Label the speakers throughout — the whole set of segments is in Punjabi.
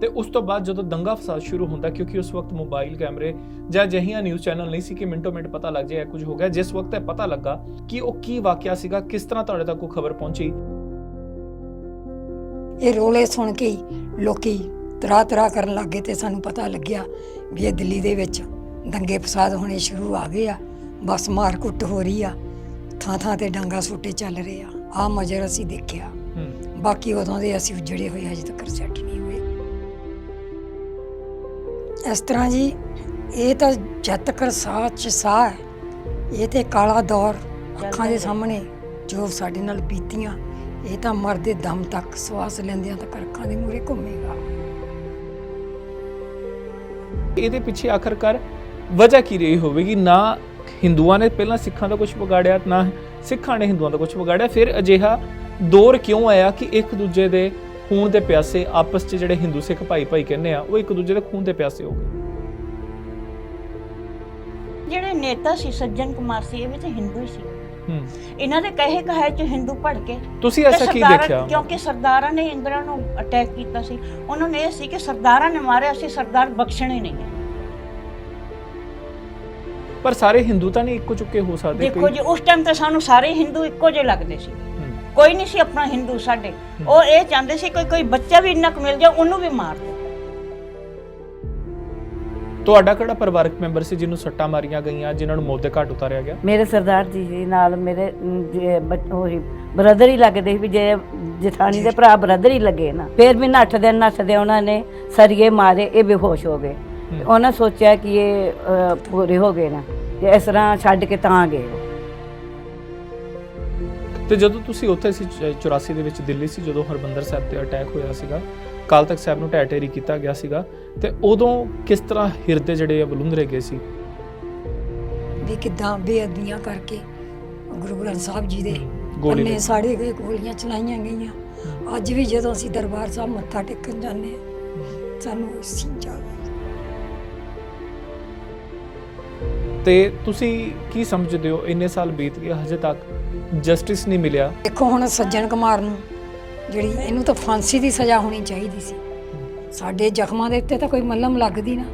Speaker 1: ਤੇ ਉਸ ਤੋਂ ਬਾਅਦ ਜਦੋਂ ਦੰਗਾ ਫਸਾਦ ਸ਼ੁਰੂ ਹੁੰਦਾ ਕਿਉਂਕਿ ਉਸ ਵਕਤ ਮੋਬਾਈਲ ਕੈਮਰੇ ਜਾਂ ਅਜਿਹੀਆਂ ਨਿਊਜ਼ ਚੈਨਲ ਨਹੀਂ ਸੀ ਕਿ ਮਿੰਟੋ ਮਿੰਟ ਪਤਾ ਲੱਗ ਜਾਏ ਕੁਝ ਹੋ ਗਿਆ। ਜਿਸ ਵਕਤ ਇਹ ਪਤਾ ਲੱਗਾ ਕਿ ਉਹ ਕੀ ਵਾਕਿਆ ਸੀਗਾ ਕਿਸ ਤਰ੍ਹਾਂ ਤੁਹਾਡੇ ਤੱਕ ਉਹ ਖਬਰ ਪਹੁੰਚੀ?
Speaker 2: ਇਹ ਰੋਲੇ ਸੁਣ ਕੇ ਲੋਕੀ ਤਰਾ ਤਰਾ ਕਰਨ ਲੱਗੇ ਤੇ ਸਾਨੂੰ ਪਤਾ ਲੱਗਿਆ ਵੀ ਇਹ ਦਿੱਲੀ ਦੇ ਵਿੱਚ ਦੰਗੇ ਫਸਾਦ ਹੋਣੇ ਸ਼ੁਰੂ ਆ ਗਏ ਆ। ਬਸ ਮਾਰ ਕੁੱਟ ਹੋ ਰਹੀ ਆ। ਥਾਂ ਥਾਂ ਤੇ ਡਾਂਗਾ ਸੋਟੇ ਚੱਲ ਰਹੇ ਆ। ਆ ਮਜਰ ਅਸੀਂ ਦੇਖਿਆ। ਬਾਕੀ ਉਦੋਂ ਦੇ ਅਸੀਂ ਉਜੜੇ ਹੋਏ ਅਜੇ ਤੱਕ ਸੈੱਟ ਇਸ ਤਰ੍ਹਾਂ ਜੀ, ਇਹ ਤਾਂ ਜਦ ਤੱਕ ਸਾਹ ਚ ਸਾਹ ਹੈ। ਇਹ ਤੇ ਕਾਲਾ ਦੌਰ ਅੱਖਾਂ ਦੇ ਸਾਹਮਣੇ ਜੋ ਸਾਡੇ ਨਾਲ ਬੀਤੀਆਂ, ਇਹ ਤਾਂ ਮਰਦੇ ਦਮ ਤੱਕ ਸਵਾਸ ਲੈਂਦਿਆਂ ਤੱਕ ਅੱਖਾਂ ਦੇ ਮੂਹਰੇ ਘੁੰਮੇਗਾ।
Speaker 1: ਇਹਦੇ ਪਿੱਛੇ ਆਖਰਕਾਰ ਵਜ੍ਹਾ ਕੀ ਰਹੀ ਹੋਵੇਗੀ? ਨਾ ਹਿੰਦੂਆਂ ਨੇ ਪਹਿਲਾਂ ਸਿੱਖਾਂ ਦਾ ਕੁਝ ਵਿਗਾੜਿਆ, ਨਾ ਸਿੱਖਾਂ ਨੇ ਹਿੰਦੂਆਂ ਦਾ ਕੁਝ ਵਿਗਾੜਿਆ, ਫਿਰ ਅਜਿਹਾ ਦੌਰ ਕਿਉਂ ਆਇਆ ਕਿ ਇੱਕ ਦੂਜੇ ਦੇ ਖੂਨ ਦੇ ਪਿਆਸੇ ਆਪਸ 'ਚ ਜਿਹੜੇ ਹਿੰਦੂ ਸਿੱਖ ਭਾਈ ਭਾਈ ਕਹਿੰਦੇ ਆ ਉਹ ਇੱਕ ਦੂਜੇ ਦੇ ਖੂਨ ਦੇ ਪਿਆਸੇ ਹੋ ਗਏ।
Speaker 3: ਜਿਹੜੇ ਨੇਤਾ ਸੀ ਸੱਜਣ ਕੁਮਾਰ ਸੀ ਇਹ ਵੀ ਤਾਂ ਹਿੰਦੂ ਹੀ ਸੀ।
Speaker 1: ਹੂੰ।
Speaker 3: ਇਹਨਾਂ ਦੇ ਕਹੇ ਕਹੇ ਚ ਹਿੰਦੂ ਭੜ ਕੇ
Speaker 1: ਤੁਸੀਂ
Speaker 3: ਤੇ
Speaker 1: ਐਸਾ ਕੀ
Speaker 3: ਸਰਦਾਰਾਂ-
Speaker 1: ਦੇਖਿਆ
Speaker 3: ਕਿਉਂਕਿ ਸਰਦਾਰਾਂ ਨੇ ਇੰਦਰਾ ਨੂੰ ਅਟੈਕ ਕੀਤਾ ਸੀ। ਉਹਨਾਂ ਨੇ ਇਹ ਸੀ ਕਿ ਸਰਦਾਰਾਂ ਨੇ ਮਾਰਿਆ ਸੀ ਸਰਦਾਰ ਬਖਸ਼ਣੇ ਨਹੀਂ ਹੈ।
Speaker 1: ਪਰ ਸਾਰੇ ਹਿੰਦੂ ਤਾਂ ਨਹੀਂ ਇੱਕੋ ਚੁੱਕੇ ਹੋ ਸਕਦੇ
Speaker 3: ਦੇਖੋ
Speaker 1: ਕੋਈ?
Speaker 3: ਜੀ ਉਸ ਟਾਈਮ ਤੇ ਸਾਨੂੰ ਸਾਰੇ ਹਿੰਦੂ ਇੱਕੋ ਜਿਹੇ ਲੱਗਦੇ ਸੀ। ਕੋਈ ਨਹੀਂ ਸੀ ਆਪਣਾ ਹਿੰਦੂ ਸਾਡੇ। ਉਹ ਇਹ ਚਾਹੁੰਦੇ ਸੀ ਕੋਈ ਕੋਈ ਬੱਚਾ ਵੀ ਇੰਨਾ ਕੁ ਮਿਲ ਜਾ ਉਹਨੂੰ ਵੀ ਮਾਰ ਦਿਓ
Speaker 1: ਤੁਹਾਡਾ ਕਿਹੜਾ ਪਰਿਵਾਰਕ ਮੈਂਬਰ ਸੀ ਜਿਹਨੂੰ ਸੱਟਾਂ ਮਾਰੀਆਂ ਗਈਆਂ ਜਿਨ੍ਹਾਂ ਨੂੰ ਮੌਤ ਦੇ ਘਾਟ ਉਤਾਰਿਆ ਗਿਆ?
Speaker 4: ਮੇਰੇ ਸਰਦਾਰ ਜੀ ਸੀ ਨਾਲ ਮੇਰੇ ਜੇ ਉਹ ਬ੍ਰਦਰ ਹੀ ਲੱਗਦੇ ਸੀ ਵੀ ਜੇ ਜਠਾਣੀ ਦੇ ਭਰਾ ਬ੍ਰਦਰ ਹੀ ਲੱਗੇ ਨਾ ਫਿਰ ਵੀ ਨੱਠਦੇ ਨੱਠਦੇ ਉਹਨਾਂ ਨੇ ਸਰੀਏ ਮਾਰੇ ਇਹ ਬੇਹੋਸ਼ ਹੋ ਗਏ। ਉਹਨਾਂ ਸੋਚਿਆ ਕਿ ਇਹ ਪੂਰੇ ਹੋ ਗਏ ਨਾ ਤੇ ਇਸ ਤਰ੍ਹਾਂ ਛੱਡ ਕੇ ਤਾਂ ਗਏ।
Speaker 1: ਤੇ ਜਦੋਂ ਤੁਸੀਂ ਉੱਥੇ ਸੀ ਚ- 84 ਦੇ ਵਿੱਚ ਦਿੱਲੀ ਸੀ ਜਦੋਂ ਹਰਬੰਦਰ ਸਾਹਿਬ ਤੇ ਅਟੈਕ ਹੋਇਆ ਸੀਗਾ ਕਾਲ ਤਖਤ ਸਾਹਿਬ ਨੂੰ ਢੇਰੀ ਕੀਤਾ ਗਿਆ ਸੀਗਾ ਤੇ ਉਦੋਂ ਕਿਸ ਤਰ੍ਹਾਂ ਹਿਰਦੇ ਜਿਹੜੇ ਆ ਬਲੁੰਦਰੇ ਗਏ ਸੀ?
Speaker 2: ਵੀ ਕਿਦਾਂ ਬੇਅਦਬੀਆਂ ਕਰਕੇ ਗੁਰੂ ਗ੍ਰੰਥ ਸਾਹਿਬ ਜੀ ਦੇ
Speaker 1: ਗੋਲੀ
Speaker 2: ਅੰਨੇ
Speaker 1: ਲੱਗੀ।
Speaker 2: ਸਾੜੇ ਗਏ ਗੋਲੀਆਂ ਚਲਾਈਆਂ ਗਈਆਂ। ਅੱਜ ਵੀ ਜਦੋਂ ਅਸੀਂ ਦਰਬਾਰ ਸਾਹਿਬ ਮੱਥਾ ਟੇਕਣ ਜਾਂਦੇ ਹਾਂ ਸਾਨੂੰ ਸੀ ਜਾਵੇ
Speaker 1: ਤੇ ਤੁਸੀਂ ਕੀ ਸਮਝਦੇ ਹੋ? ਇੰਨੇ ਸਾਲ ਬੀਤ ਗਏ ਹਜੇ ਤੱਕ ਜਸਟਿਸ ਨਹੀਂ ਮਿਲਿਆ।
Speaker 2: ਦੇਖੋ ਹੁਣ ਸੱਜਣ ਕੁਮਾਰ ਨੂੰ ਜਿਹੜੀ ਇਹਨੂੰ ਤਾਂ ਫਾਂਸੀ ਦੀ ਸਜ਼ਾ ਹੋਣੀ ਚਾਹੀਦੀ ਸੀ। ਸਾਡੇ ਜ਼ਖਮਾਂ ਦੇ ਉੱਤੇ ਤਾਂ ਕੋਈ ਮੱਲਮ ਲੱਗਦੀ ਨਾ।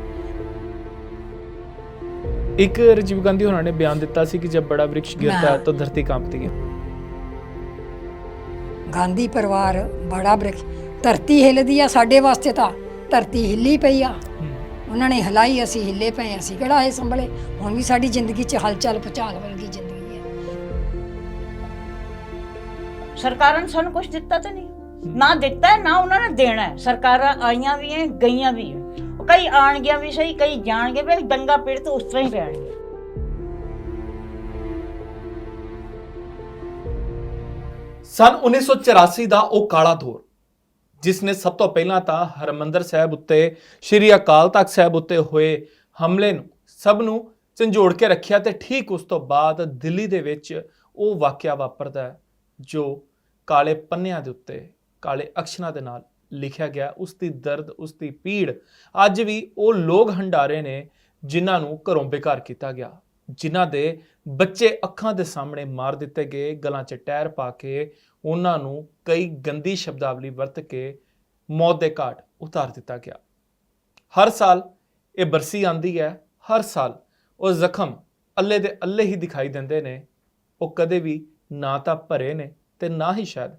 Speaker 1: ਇੱਕ ਰਾਜੀਵ ਗਾਂਧੀ ਹੋਣਾ ਨੇ ਬਿਆਨ ਦਿੱਤਾ ਸੀ ਕਿ ਜਬ ਬੜਾ ਵ੍ਰਿਕਸ਼ ਗਿਰਤਾ ਤਾਂ ਧਰਤੀ ਕਾਂਪਤੀ ਹੈ।
Speaker 2: ਗਾਂਧੀ ਪਰਿਵਾਰ ਬੜਾ ਬ੍ਰਿਕ ਧਰਤੀ ਹਿੱਲਦੀ ਆ ਸਾਡੇ ਵਾਸਤੇ ਤਾਂ। ਧਰਤੀ ਹਿੱਲੀ ਪਈ ਆ। ਉਹਨਾਂ ਨੇ ਹਿਲਾਈ ਅਸੀਂ ਹਿੱਲੇ ਪਏ ਅਸੀਂ ਕਿਹੜਾ ਇਹ ਸੰਭਲੇ? ਹੁਣ ਵੀ ਸਾਡੀ ਜ਼ਿੰਦਗੀ 'ਚ ਹਲਚਲ ਪਚਾਲ ਵਰਗੀ
Speaker 3: ਸਰਕਾਰਾਂ ਨੇ ਸਾਨੂੰ ਕੁਝ ਦਿੱਤਾ ਤਾਂ ਨਹੀਂ। ਨਾ ਦਿੱਤਾ ਹੈ, ਨਾ ਉਹਨਾਂ ਨੇ ਦੇਣਾ ਹੈ। ਸਰਕਾਰਾਂ ਆਈਆਂ ਵੀ ਹੈ ਗਈਆਂ ਵੀ ਹੈ। ਉਹ ਕਈ ਆਣਗੀਆਂ ਵੀ ਸਹੀ ਕਈ ਜਾਣਗੇ ਵੀ ਦੰਗਾ ਪੀੜਤ ਉਸ ਤਰ੍ਹਾਂ ਹੀ ਰਹਿਣਗੇ
Speaker 1: ਸਨ 1984 ਦਾ ਉਹ ਕਾਲਾ ਦੌਰ ਜਿਸ ਨੇ ਸਭ ਤੋਂ ਪਹਿਲਾਂ ਤਾਂ ਹਰਮੰਦਰ ਸਾਹਿਬ ਉੱਤੇ ਸ਼੍ਰੀ ਅਕਾਲ ਤਖਤ ਸਾਹਿਬ ਉੱਤੇ ਹੋਏ ਹਮਲੇ ਨੂੰ ਸਭ ਨੂੰ ਝੰਜੋੜ ਕੇ ਰੱਖਿਆ ਤੇ ਠੀਕ ਉਸ ਤੋਂ ਬਾਅਦ ਦਿੱਲੀ ਦੇ ਵਿੱਚ ਉਹ ਵਾਕਿਆ ਵਾਪਰਦਾ ਹੈ ਜੋ ਕਾਲੇ ਪੰਨਿਆਂ ਦੇ ਉੱਤੇ, ਕਾਲੇ ਅਕਸ਼ਰਾਂ ਦੇ ਨਾਲ ਲਿਖਿਆ ਗਿਆ ਉਸ ਦੀ ਦਰਦ ਉਸ ਦੀ ਪੀੜ। ਅੱਜ ਵੀ ਉਹ ਲੋਕ ਹੰਡਾਰੇ ਨੇ ਜਿਨ੍ਹਾਂ ਨੂੰ ਘਰੋਂ ਬੇਕਾਰ ਕੀਤਾ ਗਿਆ, ਜਿਨ੍ਹਾਂ ਦੇ ਬੱਚੇ ਅੱਖਾਂ ਦੇ ਸਾਹਮਣੇ ਮਾਰ ਦਿੱਤੇ ਗਏ, ਗਲਾਂ 'ਚ ਟਾਇਰ ਪਾ ਕੇ ਉਹਨਾਂ ਨੂੰ ਕਈ ਗੰਦੀ ਸ਼ਬਦਾਵਲੀ ਵਰਤ ਕੇ ਮੌਤ ਦੇ ਘਾਟ ਉਤਾਰ ਦਿੱਤਾ ਗਿਆ। ਹਰ ਸਾਲ ਇਹ ਬਰਸੀ ਆਂਦੀ ਹੈ, ਹਰ ਸਾਲ ਉਹ ਜ਼ਖਮ ਅੱਲੇ ਦੇ ਅੱਲੇ ਹੀ ਦਿਖਾਈ ਦਿੰਦੇ ਨੇ, ਉਹ ਕਦੇ ਵੀ ਨਾ ਤਾਂ ਭਰੇ ਨੇ ਤੇ ਨਾ ਹੀ ਸ਼ਾਇਦ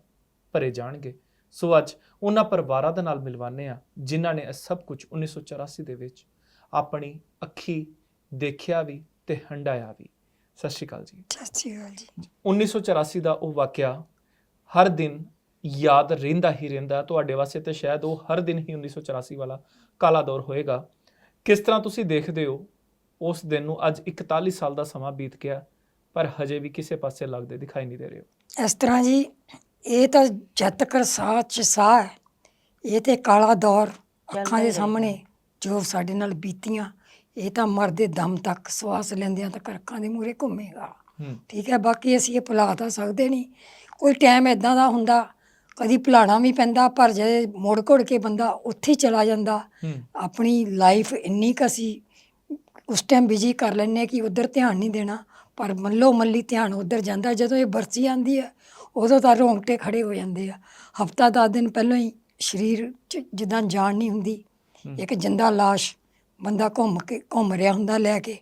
Speaker 1: ਭਰੇ ਜਾਣਗੇ। ਸੋ ਅੱਜ ਉਹਨਾਂ ਪਰਿਵਾਰਾਂ ਦੇ ਨਾਲ ਮਿਲਵਾਨੇ ਆ ਜਿਨ੍ਹਾਂ ਨੇ ਇਹ ਸਭ ਕੁਝ 1984 ਦੇ ਵਿੱਚ ਆਪਣੀ ਅੱਖੀ ਦੇਖਿਆ ਵੀ ਤੇ ਹੰਡਾਇਆ ਵੀ। ਸਤਿ ਸ਼੍ਰੀ ਅਕਾਲ ਜੀ।
Speaker 2: ਸਤਿ ਸ਼੍ਰੀ ਅਕਾਲ ਜੀ।
Speaker 1: 1984 ਦਾ ਉਹ ਵਾਕਿਆ ਹਰ ਦਿਨ ਯਾਦ ਰਹਿੰਦਾ ਹੀ ਰਹਿੰਦਾ। ਤੁਹਾਡੇ ਵਾਸਤੇ ਤੇ ਸ਼ਾਇਦ ਉਹ ਹਰ ਦਿਨ ਹੀ 1984 ਵਾਲਾ ਕਾਲਾ ਦੌਰ ਹੋਏਗਾ। ਕਿਸ ਤਰ੍ਹਾਂ ਤੁਸੀਂ ਦੇਖਦੇ ਹੋ ਉਸ ਦਿਨ ਨੂੰ ਅੱਜ 41 ਸਾਲ ਦਾ ਸਮਾਂ ਬੀਤ ਗਿਆ। ਪਰ ਹਜੇ ਵੀ ਕਿਸੇ ਪਾਸੇ ਲੱਗਦੇ ਦਿਖਾਈ ਨਹੀਂ ਦੇ ਰਹੇ। ਹੋ
Speaker 2: ਇਸ ਤਰ੍ਹਾਂ ਜੀ ਇਹ ਤਾਂ ਜਦ ਤੱਕ ਸਾਹ ਚ ਸਾਹ ਹੈ ਇਹ ਤੇ ਕਾਲਾ ਦੌਰ ਅੱਖਾਂ ਦੇ ਸਾਹਮਣੇ ਜੋ ਸਾਡੇ ਨਾਲ ਬੀਤੀਆਂ ਇਹ ਤਾਂ ਮਰਦੇ ਦਮ ਤੱਕ ਸਵਾਸ ਲੈਂਦਿਆਂ ਤੱਕ ਅੱਖਾਂ ਦੇ ਮੂਹਰੇ ਘੁੰਮੇਗਾ। ਠੀਕ ਹੈ ਬਾਕੀ ਅਸੀਂ ਇਹ ਭੁਲਾ ਤਾਂ ਸਕਦੇ ਨਹੀਂ। ਕੋਈ ਟਾਈਮ ਇਦਾਂ ਦਾ ਹੁੰਦਾ ਕਦੀ ਭੁਲਾਣਾ ਵੀ ਪੈਂਦਾ ਪਰ ਜੇ ਮੁੜ ਘੁੜ ਕੇ ਬੰਦਾ ਉੱਥੇ ਹੀ ਚਲਾ ਜਾਂਦਾ ਆਪਣੀ ਲਾਈਫ ਇੰਨੀ ਕੁ ਅਸੀਂ ਉਸ ਟਾਈਮ ਬਿਜ਼ੀ ਕਰ ਲੈਂਦੇ ਕਿ ਉਧਰ ਧਿਆਨ ਨਹੀਂ ਦੇਣਾ ਪਰ ਮੱਲੋ ਮੱਲੀ ਧਿਆਨ ਉਧਰ ਜਾਂਦਾ ਜਦੋਂ ਇਹ ਬਰਸੀ ਆਂਦੀ ਹੈ ਉਦੋਂ ਤਾਂ ਰੋਂਗਟੇ ਖੜੇ ਹੋ ਜਾਂਦੇ ਆ। ਹਫਤਾ ਦਸ ਦਿਨ ਪਹਿਲਾਂ ਹੀ ਸਰੀਰ 'ਚ ਜਿੱਦਾਂ ਜਾਨ ਨਹੀਂ ਹੁੰਦੀ। ਇੱਕ ਜਿੰਦਾ ਲਾਸ਼ ਬੰਦਾ ਘੁੰਮ ਕੇ ਘੁੰਮ ਰਿਹਾ ਹੁੰਦਾ ਲੈ ਕੇ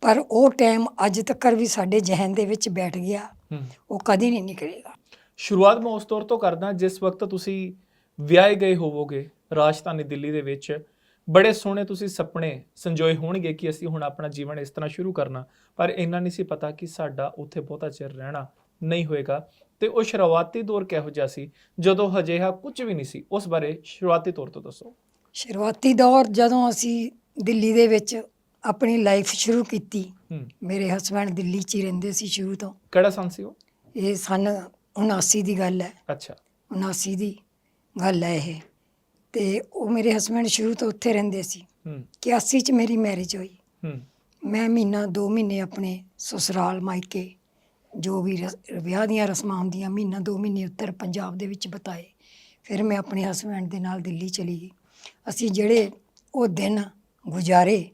Speaker 2: ਪਰ ਉਹ ਟਾਈਮ ਅੱਜ ਤੱਕ ਵੀ ਸਾਡੇ ਜ਼ਿਹਨ ਦੇ ਵਿੱਚ ਬੈਠ ਗਿਆ। ਉਹ ਕਦੀ ਨਹੀਂ ਨਿਕਲੇਗਾ।
Speaker 1: ਸ਼ੁਰੂਆਤ ਮੈਂ ਉਸ ਤੌਰ ਤੋਂ ਕਰਦਾ ਜਿਸ ਵਕਤ ਤੁਸੀਂ ਵਿਆਹੇ ਗਏ ਹੋਵੋਗੇ ਰਾਜਧਾਨੀ ਦਿੱਲੀ ਦੇ ਵਿੱਚ ਬੜੇ ਸੋਹਣੇ ਤੁਸੀਂ ਸੁਪਨੇ ਸੰਜੋਏ ਹੋਣਗੇ ਕਿ ਅਸੀਂ ਹੁਣ ਆਪਣਾ ਜੀਵਨ ਇਸ ਤਰ੍ਹਾਂ ਸ਼ੁਰੂ ਕਰਨਾ। ਪਰ ਇੰਨਾ ਨਹੀਂ ਸੀ ਪਤਾ ਕਿ ਸਾਡਾ ਉੱਥੇ ਬਹੁਤਾ ਚਿਰ ਰਹਿਣਾ ਨਹੀਂ ਹੋਏਗਾ। ਤੇ ਉਹ ਸ਼ੁਰੂਆਤੀ ਦੌਰ ਕਿਹੋ ਜਿਹਾ ਸੀ? ਜਦੋਂ ਹਜੇ ਕੁਝ ਵੀ ਨਹੀਂ ਸੀ ਉਸ ਬਾਰੇ ਸ਼ੁਰੂਆਤੀ ਤੌਰ ਤੋਂ ਦੱਸੋ।
Speaker 2: ਸ਼ੁਰੂਆਤੀ ਦੌਰ ਜਦੋਂ ਅਸੀਂ ਦਿੱਲੀ ਦੇ ਵਿੱਚ ਆਪਣੀ ਲਾਈਫ ਸ਼ੁਰੂ ਕੀਤੀ ਮੇਰੇ ਹਸਬੰਡ ਦਿੱਲੀ 'ਚ ਹੀ ਰਹਿੰਦੇ ਸੀ ਸ਼ੁਰੂ ਤੋਂ।
Speaker 1: ਕਿਹੜਾ ਸੰਨ ਸੀ ਉਹ?
Speaker 2: ਇਹ ਸਨ 79 ਦੀ ਗੱਲ ਹੈ।
Speaker 1: ਅੱਛਾ।
Speaker 2: 79 ਦੀ ਗੱਲ ਹੈ ਇਹ। ਤੇ ਉਹ ਮੇਰੇ ਹਸਬੰਡ ਸ਼ੁਰੂ ਤੋਂ ਉੱਥੇ ਰਹਿੰਦੇ ਸੀ।
Speaker 1: ਹੂੰ।
Speaker 2: 81 ਚ ਮੇਰੀ ਮੈਰਿਜ ਹੋਈ।
Speaker 1: ਹੂੰ।
Speaker 2: ਮੈਂ ਮਹੀਨਾ 2 ਮਹੀਨੇ ਆਪਣੇ ਸਸੁਰਾਲ ਮਾਇਕੇ ਜੋ ਵੀ ਰਸ- ਵਿਆਹ ਦੀਆਂ ਰਸਮਾਂ ਹੁੰਦੀਆਂ ਮਹੀਨਾ 2 ਮਹੀਨੇ ਉੱਤਰ ਪੰਜਾਬ ਦੇ ਵਿੱਚ ਬਿਤਾਏ। ਫਿਰ ਮੈਂ ਆਪਣੇ ਹਸਬੰਡ ਦੇ ਨਾਲ ਦਿੱਲੀ ਚਲੀ ਗਈ। ਅਸੀਂ ਜਿਹੜੇ ਉਹ ਦਿਨ ਗੁਜ਼ਾਰੇ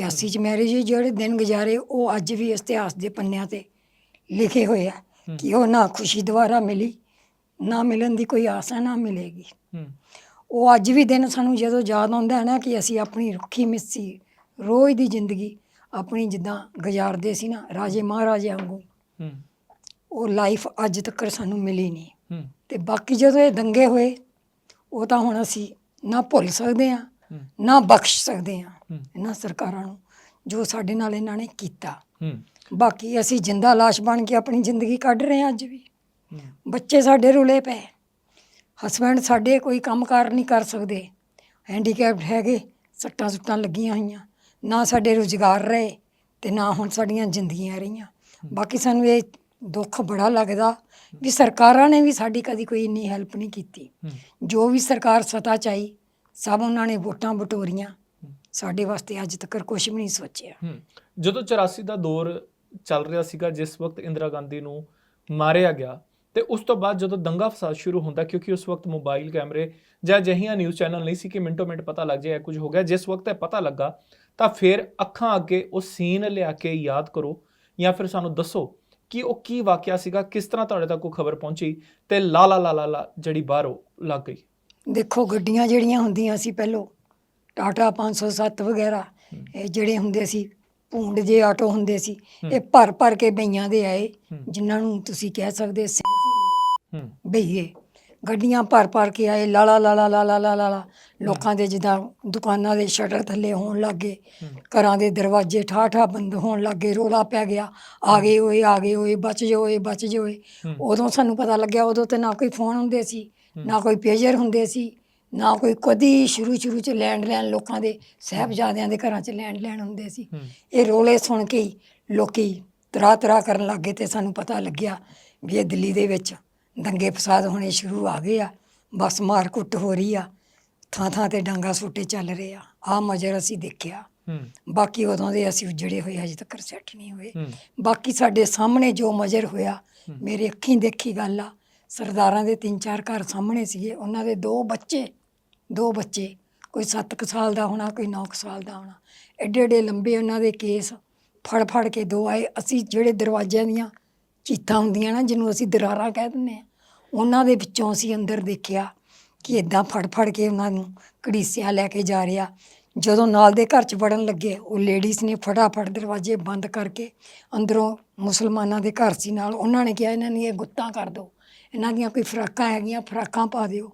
Speaker 2: 81 ਚ ਮੈਰਿਜ ਜਿਹੜੇ ਦਿਨ ਗੁਜ਼ਾਰੇ ਉਹ ਅੱਜ ਵੀ ਇਤਿਹਾਸ ਦੇ ਪੰਨਿਆਂ ਤੇ ਲਿਖੇ ਹੋਏ ਆ। ਕਿ ਉਹ ਨਾ ਖੁਸ਼ੀ ਦੁਬਾਰਾ ਮਿਲੀ। ਨਾ ਮਿਲਣ ਦੀ ਕੋਈ ਆਸ ਹੈ ਨਾ ਮਿਲੇਗੀ।
Speaker 1: ਹੂੰ।
Speaker 2: ਉਹ ਅੱਜ ਵੀ ਦਿਨ ਸਾਨੂੰ ਜਦੋਂ ਯਾਦ ਆਉਂਦਾ ਹੈ ਨਾ ਕਿ ਅਸੀਂ ਆਪਣੀ ਰੁੱਖੀ ਮਿੱਸੀ ਰੋਜ਼ ਦੀ ਜ਼ਿੰਦਗੀ ਆਪਣੀ ਜਿੱਦਾਂ ਗੁਜ਼ਾਰਦੇ ਸੀ ਨਾ ਰਾਜੇ ਮਹਾਰਾਜੇ ਵਾਂਗੂ
Speaker 1: ਹੂੰ।
Speaker 2: ਉਹ ਲਾਈਫ ਅੱਜ ਤੱਕ ਸਾਨੂੰ ਮਿਲੀ ਨਹੀਂ।
Speaker 1: ਹੂੰ।
Speaker 2: ਤੇ ਬਾਕੀ ਜਦੋਂ ਇਹ ਦੰਗੇ ਹੋਏ ਉਹ ਤਾਂ ਹੁਣ ਅਸੀਂ ਨਾ ਭੁੱਲ ਸਕਦੇ ਹੂੰ ਨਾ ਬਖਸ਼ ਸਕਦੇ ਹੂੰ। ਇਹਨਾਂ ਸਰਕਾਰਾਂ ਨੂੰ ਜੋ ਸਾਡੇ ਨਾਲ ਇਹਨਾਂ ਨੇ ਕੀਤਾ।
Speaker 1: ਹੂੰ।
Speaker 2: ਬਾਕੀ ਅਸੀਂ ਜਿੰਦਾ ਲਾਸ਼ ਬਣ ਕੇ ਆਪਣੀ ਜ਼ਿੰਦਗੀ ਕੱਢ ਰਹੇ ਹਾਂ ਅੱਜ ਵੀ। ਬੱਚੇ ਸਾਡੇ ਰੁਲੇ ਪਏ। ਹਸਬੰਡ ਸਾਡੇ ਕੋਈ ਕੰਮਕਾਰ ਨਹੀਂ ਕਰ ਸਕਦੇ। ਹੈਂਡੀਕੈਪਡ ਹੈਗੇ, ਸੱਟਾਂ ਸੁੱਟਾਂ ਲੱਗੀਆਂ ਹੋਈਆਂ। ਨਾ ਸਾਡੇ ਰੁਜ਼ਗਾਰ ਰਹੇ ਤੇ ਨਾ ਹੁਣ ਸਾਡੀਆਂ ਜ਼ਿੰਦਗੀਆਂ ਰਹੀਆਂ। ਬਾਕੀ ਸਾਨੂੰ ਇਹ ਦੁੱਖ ਬੜਾ ਲੱਗਦਾ ਵੀ ਸਰਕਾਰਾਂ ਨੇ ਵੀ ਸਾਡੀ ਕਦੀ ਕੋਈ ਇੰਨੀ ਹੈਲਪ ਨਹੀਂ ਕੀਤੀ। ਜੋ ਵੀ ਸਰਕਾਰ ਸਤਾ ਚਾਈ ਸਭ ਉਹਨਾਂ ਨੇ ਵੋਟਾਂ ਬਟੋਰੀਆਂ ਸਾਡੇ ਵਾਸਤੇ ਅੱਜ ਤੱਕ ਕੁਝ ਵੀ ਨਹੀਂ ਸੋਚਿਆ।
Speaker 1: ਜਦੋਂ 84 ਦਾ ਦੌਰ ਚੱਲ ਰਿਹਾ ਸੀਗਾ, ਜਿਸ ਵਕਤ ਇੰਦਰਾ ਗਾਂਧੀ ਨੂੰ ਮਾਰਿਆ ਗਿਆ ਤੇ ਉਸ ਤੋਂ ਬਾਅਦ ਜਦੋਂ ਦੰਗਾ ਫਸਾਦ ਸ਼ੁਰੂ ਹੁੰਦਾ ਕਿਉਂਕਿ ਉਸ ਵਕਤ ਮੋਬਾਈਲ ਕੈਮਰੇ ਜਾਂ ਅਜਿਹੀਆਂ ਨਿਊਜ਼ ਚੈਨਲ ਨਹੀਂ ਸੀ ਕਿ ਮਿੰਟੋ ਮਿੰਟ ਪਤਾ ਲੱਗ ਜਾਏ ਕੁਝ ਹੋ ਗਿਆ ਜਿਸ ਵਕਤ ਇਹ ਪਤਾ ਲੱਗਾ ਤਾਂ ਫਿਰ ਅੱਖਾਂ ਅੱਗੇ ਉਹ ਸੀਨ ਲਿਆ ਕੇ ਯਾਦ ਕਰੋ ਜਾਂ ਫਿਰ ਸਾਨੂੰ ਦੱਸੋ ਕਿ ਉਹ ਕੀ ਵਾਕਿਆ ਸੀਗਾ ਕਿਸ ਤਰ੍ਹਾਂ ਤੁਹਾਡੇ ਤੱਕ ਉਹ ਖਬਰ ਪਹੁੰਚੀ ਤੇ ਲਾ ਲਾ ਲਾ ਲਾ ਜਿਹੜੀ ਬਾਹਰ ਲੱਗ ਗਈ
Speaker 2: ਦੇਖੋ ਗੱਡੀਆਂ ਜਿਹੜੀਆਂ ਹੁੰਦੀਆਂ ਸੀ ਪਹਿਲੋਂ ਟਾਟਾ 507 ਵਗੈਰਾ। ਇਹ ਜਿਹੜੇ ਹੁੰਦੇ ਸੀ ਭੂੰਡ ਜੇ ਆਟੋ ਹੁੰਦੇ ਸੀ। ਇਹ ਭਰ ਭਰ ਕੇ ਬਈਆਂ ਦੇ ਆਏ। ਜਿਨ੍ਹਾਂ ਨੂੰ ਤੁਸੀਂ ਕਹਿ ਸਕਦੇ ਸੀ। ਬਈਏ ਗੱਡੀਆਂ ਭਰ ਭਰ ਕੇ ਆਏ ਲਾਲਾ ਲਾਲਾ ਲਾਲਾ ਲਾਲਾ ਲੋਕਾਂ ਦੇ ਜਿੱਦਾਂ ਦੁਕਾਨਾਂ ਦੇ ਸ਼ਟਰ ਥੱਲੇ ਹੋਣ ਲੱਗੇ ਘਰਾਂ ਦੇ ਦਰਵਾਜ਼ੇ ਠਾਠਾ ਬੰਦ ਹੋਣ ਲੱਗੇ ਰੋਲਾ ਪੈ ਗਿਆ। ਆ ਗਏ ਓਏ ਆ ਗਏ ਓਏ ਬਚ ਜਾਓ ਓਏ ਬਚ ਜਾਓ
Speaker 1: ਹੂੰ।
Speaker 2: ਉਦੋਂ ਸਾਨੂੰ ਪਤਾ ਲੱਗਿਆ ਉਦੋਂ ਤੇ ਨਾ ਕੋਈ ਫੋਨ ਹੁੰਦੇ ਸੀ। ਨਾ ਕੋਈ ਪੇਜਰ ਹੁੰਦੇ ਸੀ। ਨਾ ਕੋਈ ਕਦੀ ਸ਼ੁਰੂ ਸ਼ੁਰੂ ਚ ਲੈਂਡਲਾਈਨ ਲੋਕਾਂ ਦੇ ਸਾਹਿਬਜ਼ਾਦਿਆਂ ਦੇ ਘਰਾਂ ਚ ਲੈਂਡਲਾਈਨ ਹੁੰਦੇ ਸੀ। ਇਹ ਰੋਲੇ ਸੁਣ ਕੇ ਹੀ ਲੋਕੀ ਤਰਾ ਤਰਾ ਕਰਨ ਲੱਗੇ ਤੇ ਸਾਨੂੰ ਪਤਾ ਲੱਗਿਆ ਵੀ ਇਹ ਦਿੱਲੀ ਦੇ ਵਿੱਚ ਦੰਗੇ ਫਸਾਦ ਹੋਣੇ ਸ਼ੁਰੂ ਆ ਗਏ ਆ। ਬਸ ਮਾਰ ਕੁੱਟ ਹੋ ਰਹੀ ਆ। ਥਾਂ ਥਾਂ ਤੇ ਡਾਂਗਾ ਸੋਟੇ ਚੱਲ ਰਹੇ ਆ। ਆ ਮਜਰ ਅਸੀਂ ਦੇਖਿਆ। ਬਾਕੀ ਉਦੋਂ ਦੇ ਅਸੀਂ ਉਜੜੇ ਹੋਏ ਅਜੇ ਤੱਕ ਸੈੱਟ ਨਹੀਂ ਹੋਏ। ਬਾਕੀ ਸਾਡੇ ਸਾਹਮਣੇ ਜੋ ਮਜਰ ਹੋਇਆ। ਮੇਰੇ ਅੱਖੀਂ ਦੇਖੀ ਗੱਲ ਆ। ਸਰਦਾਰਾਂ ਦੇ ਤਿੰਨ ਚਾਰ ਘਰ ਸਾਹਮਣੇ ਸੀਗੇ। ਉਹਨਾਂ ਦੇ ਦੋ ਬੱਚੇ ਦੋ ਬੱਚੇ, ਕੋਈ 7 ਸਾਲ ਦਾ ਹੋਣਾ, ਕੋਈ 9 ਸਾਲ ਦਾ ਹੋਣਾ। ਐਡੇ ਐਡੇ ਲੰਬੇ ਉਹਨਾਂ ਦੇ ਕੇਸ ਫੜ ਫੜ ਕੇ ਦੋ ਆਏ। ਅਸੀਂ ਜਿਹੜੇ ਦਰਵਾਜ਼ਿਆਂ ਦੀਆਂ ਚੀਤਾਂ ਹੁੰਦੀਆਂ ਨਾ, ਜਿਹਨੂੰ ਅਸੀਂ ਦਰਾਰਾਂ ਕਹਿ ਦਿੰਦੇ ਆ ਉਹਨਾਂ ਦੇ ਵਿੱਚੋਂ ਅਸੀਂ ਅੰਦਰ ਦੇਖਿਆ ਕਿ ਇਦਾਂ ਫੜ ਫੜ ਕੇ ਉਹਨਾਂ ਨੂੰ ਘੜੀਸਿਆ ਲੈ ਕੇ ਜਾ ਰਿਹਾ। ਜਦੋਂ ਨਾਲ ਦੇ ਘਰ ਚ ਵੜਨ ਲੱਗੇ, ਉਹ ਲੇਡੀਜ਼ ਨੇ ਫਟਾਫਟ ਦਰਵਾਜ਼ੇ ਬੰਦ ਕਰਕੇ ਅੰਦਰੋਂ ਮੁਸਲਮਾਨਾਂ ਦੇ ਘਰ ਸੀ ਨਾਲ। ਉਹਨਾਂ ਨੇ ਕਿਹਾ, ਇਹਨਾਂ ਦੀਆਂ ਗੁੱਤਾਂ ਕਰ ਦਿਓ। ਇਹਨਾਂ ਦੀਆਂ ਕੋਈ ਫਰਾਕਾਂ ਹੈਗੀਆਂ, ਫਰਾਕਾਂ ਪਾ ਦਿਓ।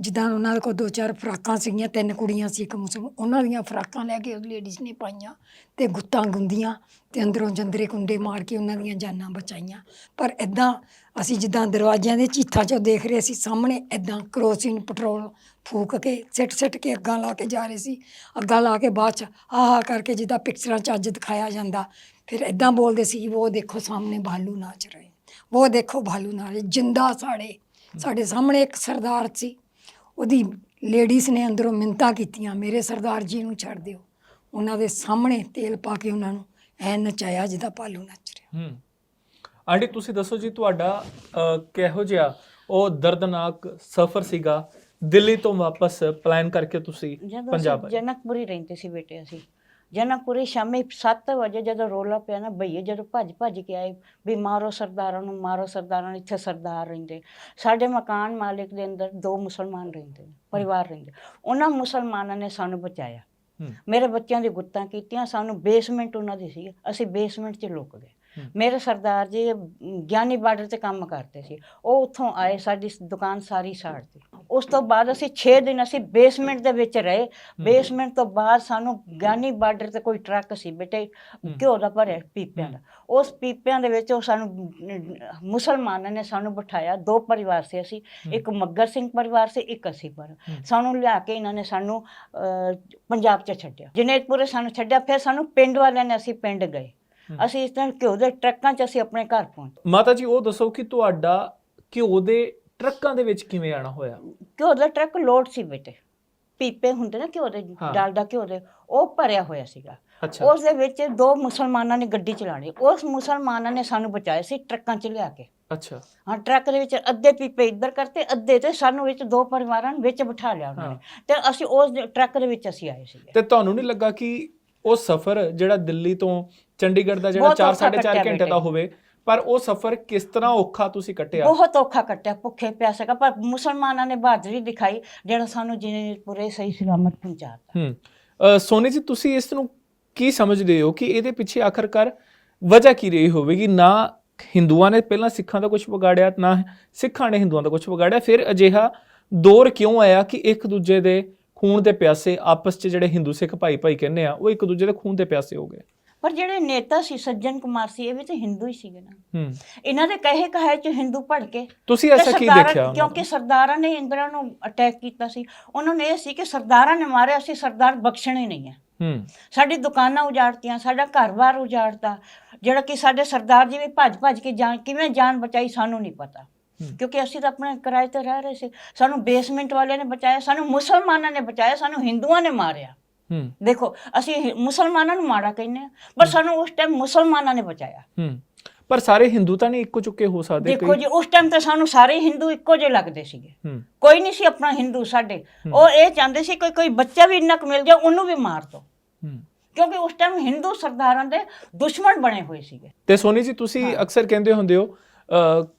Speaker 2: ਜਿੱਦਾਂ ਉਹਨਾਂ ਦੇ ਕੋਲ ਦੋ ਚਾਰ ਫਰਾਕਾਂ ਸੀਗੀਆਂ, ਤਿੰਨ ਕੁੜੀਆਂ ਸੀ ਇੱਕ ਮੁਸਲਮਾਨ, ਉਹਨਾਂ ਦੀਆਂ ਫਰਾਕਾਂ ਲੈ ਕੇ ਉਹ ਲੇਡੀਜ਼ ਨੇ ਪਾਈਆਂ ਤੇ ਗੁੱਤਾਂ ਗੁੰਦੀਆਂ ਤੇ ਅੰਦਰੋਂ ਜੰਦਰੇ ਕੁੰਡੇ ਮਾਰ ਕੇ ਉਹਨਾਂ ਦੀਆਂ ਜਾਨਾਂ ਬਚਾਈਆਂ। ਪਰ ਇਦਾਂ ਅਸੀਂ ਜਿੱਦਾਂ ਦਰਵਾਜ਼ਿਆਂ ਦੇ ਚੀਥਾਂ ਚੋਂ ਦੇਖ ਰਹੇ ਸੀ, ਸਾਹਮਣੇ ਇਦਾਂ ਕਰੋਸਿਨ ਪੈਟਰੋਲ ਫੂਕ ਕੇ ਸਿੱਟ ਸਿੱਟ ਕੇ ਅੱਗਾਂ ਲਾ ਕੇ ਜਾ ਰਹੇ ਸੀ। ਅੱਗਾਂ ਲਾ ਕੇ ਬਾਅਦ ਚ ਆਹ ਕਰਕੇ ਜਿੱਦਾਂ ਪਿਕਚਰਾਂ ਚ ਅੱਜ ਦਿਖਾਇਆ ਜਾਂਦਾ, ਫਿਰ ਇਦਾਂ ਬੋਲਦੇ ਸੀ ਉਹ ਦੇਖੋ ਸਾਹਮਣੇ ਭਾਲੂ ਨਾਚ ਰਹੇ ਉਹ ਦੇਖੋ ਭਾਲੂ ਨਾਚ ਰਹੇ, ਜਿੰਦਾ ਸਾੜੇ ਸਾਡੇ ਸਾਹਮਣੇ ਇੱਕ ਸਰਦਾਰ ਸੀ ਉਹਦੀ ਲੇਡੀਜ਼ ਨੇ ਅੰਦਰੋਂ ਮਿੰਤਾ ਕੀਤੀਆਂ ਮੇਰੇ ਸਰਦਾਰ ਜੀ ਨੂੰ ਛੱਡ ਦਿਓ। ਉਹਨਾਂ ਦੇ ਸਾਹਮਣੇ ਤੇਲ ਪਾ ਕੇ ਉਹਨਾਂ ਨੂੰ ਐ ਨਚਾਇਆ ਜਿੱਦਾਂ ਭਾਲੂ ਨੱਚ ਰਿਹਾ।
Speaker 1: ਹੂੰ। ਆਂਟੀ ਤੁਸੀਂ ਦੱਸੋ ਜੀ ਤੁਹਾਡਾ ਕਿਹੋ ਜਿਹਾ ਉਹ ਦਰਦਨਾਕ ਸਫ਼ਰ ਸੀਗਾ? ਦਿੱਲੀ ਤੋਂ ਵਾਪਸ ਪਲਾਨ ਕਰਕੇ ਤੁਸੀਂ ਪੰਜਾਬ
Speaker 3: ਜਨਕਪੁਰੀ ਰਹਿੰਦੇ ਸੀ ਬੇਟੇ ਅਸੀਂ। ਜਨਕਪੁਰੀ ਸ਼ਾਮੀ 7 ਵਜੇ ਜਦੋਂ ਰੋਲਾ ਪਿਆ ਨਾ ਭਈਏ ਜਦੋਂ ਭੱਜ ਭੱਜ ਕੇ ਆਏ ਵੀ ਮਾਰੋ ਸਰਦਾਰਾਂ ਨੂੰ ਮਾਰੋ ਸਰਦਾਰਾਂ ਨੂੰ ਇੱਥੇ ਸਰਦਾਰ ਰਹਿੰਦੇ ਸਾਡੇ ਮਕਾਨ ਮਾਲਿਕ ਦੇ ਅੰਦਰ ਦੋ ਮੁਸਲਮਾਨ ਰਹਿੰਦੇ ਪਰਿਵਾਰ ਰਹਿੰਦੇ ਉਹਨਾਂ ਮੁਸਲਮਾਨਾਂ ਨੇ ਸਾਨੂੰ ਬਚਾਇਆ। ਮੇਰੇ ਬੱਚਿਆਂ ਦੀ ਗੁੱਤਾਂ ਕੀਤੀਆਂ ਸਾਨੂੰ ਬੇਸਮੈਂਟ ਉਹਨਾਂ ਦੀ ਸੀ ਅਸੀਂ ਬੇਸਮੈਂਟ 'ਚ ਲੁਕ ਗਏ। ਮੇਰੇ ਸਰਦਾਰ ਜੀ ਗਿਆਨੀ ਬਾਰਡਰ ਤੇ ਕੰਮ ਕਰਦੇ ਸੀ। ਉਹ ਉੱਥੋਂ ਆਏ ਸਾਡੀ ਦੁਕਾਨ ਸਾਰੀ ਸਾੜਤੀ। ਉਸ ਤੋਂ ਬਾਅਦ ਅਸੀਂ 6 ਦਿਨ ਅਸੀਂ ਬੇਸਮੈਂਟ ਦੇ ਵਿੱਚ ਰਹੇ। ਬੇਸਮੈਂਟ ਤੋਂ ਬਾਅਦ ਸਾਨੂੰ ਗਿਆਨੀ ਬਾਰਡਰ ਤੇ ਕੋਈ ਟਰੱਕ ਸੀ ਬੇਟੇ ਘਿਓ ਦਾ ਭਰਿਆ ਪੀਪਿਆਂ ਦਾ। ਉਸ ਪੀਪਿਆਂ ਦੇ ਵਿੱਚ ਉਹ ਸਾਨੂੰ ਮੁਸਲਮਾਨਾਂ ਨੇ ਸਾਨੂੰ ਬਿਠਾਇਆ। ਦੋ ਪਰਿਵਾਰ ਸੀ ਅਸੀਂ। ਇੱਕ ਮੱਗਰ ਸਿੰਘ ਪਰਿਵਾਰ ਸੀ ਇੱਕ ਅਸੀਂ ਪਰ ਸਾਨੂੰ ਲਿਆ ਕੇ ਇਹਨਾਂ ਨੇ ਸਾਨੂੰ ਪੰਜਾਬ 'ਚ ਛੱਡਿਆ। ਜਨੇਤਪੁਰੇ ਸਾਨੂੰ ਛੱਡਿਆ। ਫਿਰ ਸਾਨੂੰ ਪਿੰਡ ਵਾਲਿਆਂ ਨੇ ਅਸੀਂ ਪਿੰਡ ਗਏ। ਅਸੀਂ ਇਸ ਤਰ੍ਹਾਂ ਘਿਓ ਦੇ ਟਰੱਕਾਂ 'ਚ ਅਸੀਂ ਆਪਣੇ ਘਰ ਪਹੁੰਚ
Speaker 1: ਮਾਤਾ ਜੀ ਉਹ ਦੱਸੋ ਕਿ ਤੁਹਾਡਾ ਘਿਓ ਦੇ ਟਰੱਕਾਂ ਦੇ ਵਿੱਚ ਕਿਵੇਂ ਆਣਾ ਹੋਇਆ?
Speaker 3: ਘਿਓ ਦਾ ਟਰੱਕ ਲੋਡ ਸੀ ਬੇਟੇ। ਪੀਪੇ ਹੁੰਦੇ ਨਾ ਘਿਓ ਦੇ
Speaker 1: ਹਾਂ।
Speaker 3: ਡਾਲਡਾ ਘਿਓ ਦੇ ਉਹ ਭਰਿਆ ਹੋਇਆ ਸੀਗਾ।
Speaker 1: ਅੱਛਾ।
Speaker 3: ਉਸ ਦੇ ਵਿੱਚ ਦੋ ਮੁਸਲਮਾਨਾਂ ਨੇ ਗੱਡੀ ਚਲਾਣੀ ਉਸ ਮੁਸਲਮਾਨਾਂ ਨੇ ਸਾਨੂੰ ਬਚਾਇਆ ਸੀ ਟਰੱਕਾਂ 'ਚ ਲਿਆ ਕੇ।
Speaker 1: ਅੱਛਾ।
Speaker 3: ਹਾਂ ਟਰੱਕ ਦੇ ਵਿੱਚ ਅੱਧੇ ਪੀਪੇ ਇੱਧਰ ਕਰਤੇ ਅੱਧੇ ਤੇ ਸਾਨੂੰ ਵਿੱਚ ਦੋ ਪਰਿਵਾਰਾਂ ਨੂੰ ਵਿੱਚ ਬਿਠਾ ਲਿਆ ਉਹਨਾਂ ਨੇ। ਤੇ ਅਸੀਂ ਉਸ ਦੇ- ਟਰੱਕ ਦੇ ਵਿੱਚ ਅਸੀਂ ਆਏ ਸੀਗੇ।
Speaker 1: ਤੇ ਤੁਹਾਨੂੰ ਨਹੀਂ ਲੱਗਾ ਕਿ ਉਹ ਸਫ਼ਰ ਜਿਹੜਾ ਦਿੱਲੀ ਤੋਂ ਚੰਡੀਗੜ੍ਹ ਦਾ ਜਿਹੜਾ
Speaker 3: ਬਹੁਤ
Speaker 1: 4
Speaker 3: ਔਖਾ
Speaker 1: 4.5
Speaker 3: ਕੱਟਿਆ
Speaker 1: ਘੰਟੇ ਦਾ। ਹੋਵੇ ਪਰ ਉਹ ਸਫ਼ਰ ਕਿਸ ਤਰ੍ਹਾਂ ਔਖਾ ਤੁਸੀਂ ਕੱਟਿਆ?
Speaker 3: ਬਹੁਤ ਔਖਾ ਕੱਟਿਆ ਭੁੱਖੇ ਪਿਆਸੇ ਕਾ ਪਰ ਮੁਸਲਮਾਨਾਂ ਨੇ ਬਹਾਦਰੀ ਦਿਖਾਈ ਜਿਹੜਾ ਸਾਨੂੰ ਜਿਨੇ ਪੂਰੇ ਸਹੀ ਸਲਾਮਤ ਪਹੁੰਚਾਤਾ।
Speaker 1: ਹੂੰ ਸੋਨੀ ਜੀ ਤੁਸੀਂ ਇਸ ਨੂੰ ਕੀ ਸਮਝਦੇ ਹੋ ਕਿ ਇਹਦੇ ਪਿੱਛੇ ਆਖਰਕਾਰ ਵਜ੍ਹਾ ਕੀ ਰਹੀ ਹੋਵੇਗੀ? ਨਾ ਹਿੰਦੂਆਂ ਨੇ ਪਹਿਲਾਂ ਸਿੱਖਾਂ ਦਾ ਕੁਝ ਵਿਗਾੜਿਆ ਨਾ ਸਿੱਖਾਂ ਨੇ ਹਿੰਦੂਆਂ ਦਾ ਕੁਝ ਵਿਗਾੜਿਆ ਫਿਰ ਅਜਿਹਾ ਦੌਰ ਕਿਉਂ ਆਇਆ ਕਿ ਇੱਕ ਦੂਜੇ ਦੇ ਖੂਨ ਦੇ ਪਿਆਸੇ ਆਪਸ 'ਚ ਜਿਹੜੇ ਹਿੰਦੂ ਸਿੱਖ ਭਾਈ ਭਾਈ ਕਹਿੰਦੇ ਆ ਉਹ ਇੱਕ ਦੂਜੇ ਦੇ ਖੂਨ ਦੇ ਪਿਆਸੇ ਹੋ ਗਏ?
Speaker 3: ਪਰ ਜਿਹੜੇ ਨੇਤਾ ਸੀ ਸੱਜਣ ਕੁਮਾਰ ਸੀ ਇਹ ਵੀ ਤਾਂ ਹਿੰਦੂ ਹੀ ਸੀਗੇ ਨਾ।
Speaker 1: ਹੂੰ।
Speaker 3: ਇਹਨਾਂ ਦੇ ਕਹੇ ਕਹਾਏ ਚ ਹਿੰਦੂ ਭੜ ਕੇ।
Speaker 1: ਤੁਸੀਂ ਐਸਾ ਕੀ ਦੇਖਿਆ
Speaker 3: ਕਿਉਂਕਿ ਸਰਦਾਰਾਂ ਨੇ ਇੰਦਰਾ ਨੂੰ ਅਟੈਕ ਕੀਤਾ ਸੀ। ਉਹਨਾਂ ਨੇ ਇਹ ਸੀ ਕਿ ਸਰਦਾਰਾਂ ਨੇ ਮਾਰਿਆ ਸੀ ਸਰਦਾਰ ਬਖਸ਼ਣੇ ਨਹੀਂ ਹੈ।
Speaker 1: ਹੂੰ।
Speaker 3: ਸਾਡੀ ਦੁਕਾਨਾਂ ਉਜਾੜਤੀਆਂ ਸਾਡਾ ਘਰ-ਬਾਰ ਉਜਾੜਤਾ। ਜਿਹੜਾ ਕਿ ਸਾਡੇ ਸਰਦਾਰ ਜੀ ਵੀ ਭੱਜ ਭੱਜ ਕੇ ਜਾਨ ਕਿਵੇਂ ਜਾਨ ਬਚਾਈ ਸਾਨੂੰ ਨਹੀਂ ਪਤਾ। ਕਿਉਂਕਿ ਅਸੀਂ ਤਾਂ ਆਪਣੇ ਕਿਰਾਏ ਤੇ ਰਹਿ ਰਹੇ ਸੀ। ਸਾਨੂੰ ਬੇਸਮੈਂਟ ਵਾਲਿਆਂ ਨੇ ਬਚਾਇਆ ਸਾਨੂੰ ਮੁਸਲਮਾਨਾਂ ਨੇ ਬਚਾਇਆ ਸਾਨੂੰ ਹਿੰਦੂਆਂ ਨੇ ਮਾਰਿਆ।
Speaker 1: ਹੂੰ।
Speaker 3: ਦੇਖੋ ਅਸੀਂ ਮੁਸਲਮਾਨਾਂ ਨੂੰ ਮਾੜਾ ਕਹਿੰਦੇ ਆ ਪਰ ਸਾਨੂੰ ਉਸ ਟਾਈਮ ਮੁਸਲਮਾਨਾਂ ਨੇ ਬਚਾਇਆ।
Speaker 1: ਹੂੰ। ਪਰ ਸਾਰੇ ਹਿੰਦੂ ਤਾਂ ਨਹੀਂ ਇੱਕੋ ਚੁੱਕੇ ਹੋ ਸਕਦੇ
Speaker 3: ਦੇਖੋ ਜੀ ਉਸ ਟਾਈਮ ਤੇ ਸਾਨੂੰ ਸਾਰੇ ਹਿੰਦੂ ਇੱਕੋ ਜਿਹੇ ਲੱਗਦੇ ਸੀਗੇ। ਕੋਈ ਨਹੀਂ ਸੀ ਆਪਣਾ ਹਿੰਦੂ ਸਾਡੇ। ਉਹ ਇਹ ਚਾਹੁੰਦੇ ਸੀ ਕੋਈ ਕੋਈ ਬੱਚਾ ਵੀ ਇੰਨਾ ਕੁ ਮਿਲ ਜਾ ਉਹਨੂੰ ਵੀ ਮਾਰ ਦੋ। ਕਿਉਂਕਿ ਉਸ ਟਾਈਮ ਹਿੰਦੂ ਸਰਦਾਰਾਂ ਦੇ ਦੁਸ਼ਮਣ ਬਣੇ ਹੋਏ ਸੀਗੇ।
Speaker 1: ਤੇ ਸੋਨੀ ਜੀ ਤੁਸੀਂ ਅਕਸਰ ਕਹਿੰਦੇ ਹੁੰਦੇ ਹੋ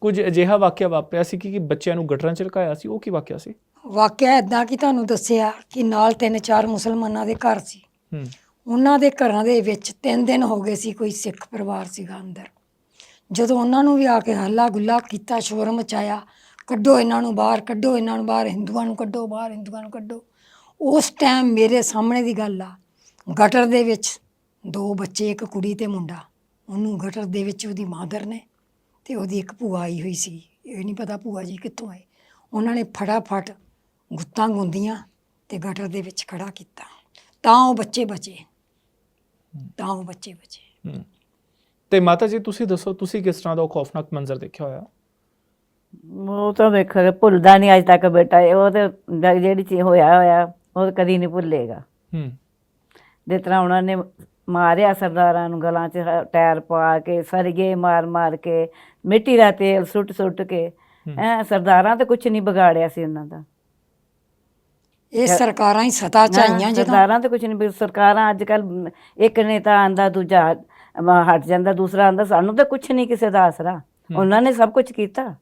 Speaker 1: ਕੁਝ ਅਜਿਹਾ ਵਾਕਿਆ ਵਾਪਰਿਆ ਸੀ ਕਿ ਕਿ ਬੱਚਿਆਂ ਨੂੰ ਗਟਰਾਂ ਚ ਲਕਾਇਆ ਸੀ? ਉਹ ਕੀ ਵਾਕਿਆ ਸੀ?
Speaker 2: ਵਾਕਿਆ ਇਦਾਂ ਕਿ ਤੁਹਾਨੂੰ ਦੱਸਿਆ ਕਿ ਨਾਲ ਤਿੰਨ ਚਾਰ ਮੁਸਲਮਾਨਾਂ ਦੇ ਘਰ ਸੀ।
Speaker 1: ਹੂੰ।
Speaker 2: ਉਹਨਾਂ ਦੇ ਘਰਾਂ ਦੇ ਵਿੱਚ ਤਿੰਨ ਦਿਨ ਹੋ ਗਏ ਸੀ ਕੋਈ ਸਿੱਖ ਪਰਿਵਾਰ ਸੀਗਾ ਅੰਦਰ। ਜਦੋਂ ਉਹਨਾਂ ਨੂੰ ਵੀ ਆ ਕੇ ਹੱਲਾ ਗੁੱਲਾ ਕੀਤਾ ਸ਼ੋਰ ਮਚਾਇਆ ਕੱਢੋ ਇਹਨਾਂ ਨੂੰ ਬਾਹਰ ਕੱਢੋ ਇਹਨਾਂ ਨੂੰ ਬਾਹਰ ਹਿੰਦੂਆਂ ਨੂੰ ਕੱਢੋ ਬਾਹਰ ਹਿੰਦੂਆਂ ਨੂੰ ਕੱਢੋ। ਉਸ ਟਾਈਮ ਮੇਰੇ ਸਾਹਮਣੇ ਦੀ ਗੱਲ ਆ ਗਟਰ ਦੇ ਵਿੱਚ ਦੋ ਬੱਚੇ ਇੱਕ ਕੁੜੀ ਤੇ ਮੁੰਡਾ। ਉਹਨੂੰ ਗਟਰ ਦੇ ਵਿੱਚ ਉਹਦੀ ਮਾਦਰ ਨੇ ਤੇ ਉਹਦੀ ਇੱਕ ਭੂਆ ਆਈ ਹੋਈ ਸੀ। ਇਹ ਨਹੀਂ ਪਤਾ ਭੂਆ ਜੀ ਕਿੱਥੋਂ ਆਏ। ਉਹਨਾਂ ਨੇ ਫਟਾਫਟ ਗੁੱਤਾਂ ਗੁੰਦੀਆਂ ਤੇ ਗਟਰ ਦੇ ਵਿੱਚ ਖੜਾ ਕੀਤਾ। ਤਾਂ ਉਹ ਬੱਚੇ ਬਚੇ। ਤਾਂ ਉਹ ਬੱਚੇ ਬਚੇ।
Speaker 1: ਤੇ ਮਾਤਾ ਜੀ ਤੁਸੀਂ ਦੱਸੋ ਤੁਸੀਂ ਕਿਸ ਤਰ੍ਹਾਂ ਦਾ ਉਹ ਖੌਫਨਾਕ ਮੰਜ਼ਰ ਦੇਖਿਆ ਹੋਇਆ?
Speaker 4: ਉਹ ਤਾਂ ਵੇਖ ਭੁੱਲਦਾ ਨਹੀਂ ਅੱਜ ਤੱਕ ਬੇਟਾ ਇਹ ਉਹ ਤੇ ਜਿਹੜੀ ਚੀਜ਼ ਹੋਇਆ ਹੋਇਆ ਉਹ ਕਦੀ ਨਹੀਂ ਭੁੱਲੇਗਾ।
Speaker 1: ਹੂੰ।
Speaker 4: ਜਿਸ ਤਰ੍ਹਾਂ ਉਹਨਾਂ ਨੇ ਮਾਰਿਆ ਸਰਦਾਰਾਂ ਨੂੰ ਗਲਾਂ 'ਚ ਟਾਇਰ ਪਾ ਕੇ ਸਰਗੇ ਮਾਰ ਮਾਰ ਕੇ ਮਿੱਟੀ ਦਾ ਤੇਲ ਸੁੱਟ ਸੁੱਟ ਕੇ। ਐ ਸਰਦਾਰਾਂ ਤੇ ਕੁਝ ਨਹੀਂ ਵਿਗਾੜਿਆ ਸੀ ਉਹਨਾਂ ਦਾ।
Speaker 2: ਇਹ ਸਰਕਾਰਾਂ ਹੀ ਸਤਾ ਚਾਹੀਆਂ ਜਦੋਂ
Speaker 4: ਸਰਦਾਰਾਂ ਤੇ ਕੁਝ ਨਹੀਂ ਸਰਕਾਰਾਂ ਅੱਜ ਕੱਲ ਇੱਕ ਨੇਤਾ ਆਂਦਾ ਦੂਜਾ ਹਟ ਜਾਂਦਾ ਦੂਸਰਾ ਆਂਦਾ ਸਾਨੂੰ ਤਾਂ ਕੁਝ ਨਹੀਂ ਕਿਸੇ ਦਾ ਆਸਰਾ। ਉਹਨਾਂ ਨੇ ਸਭ ਕੁਝ ਕੀਤਾ।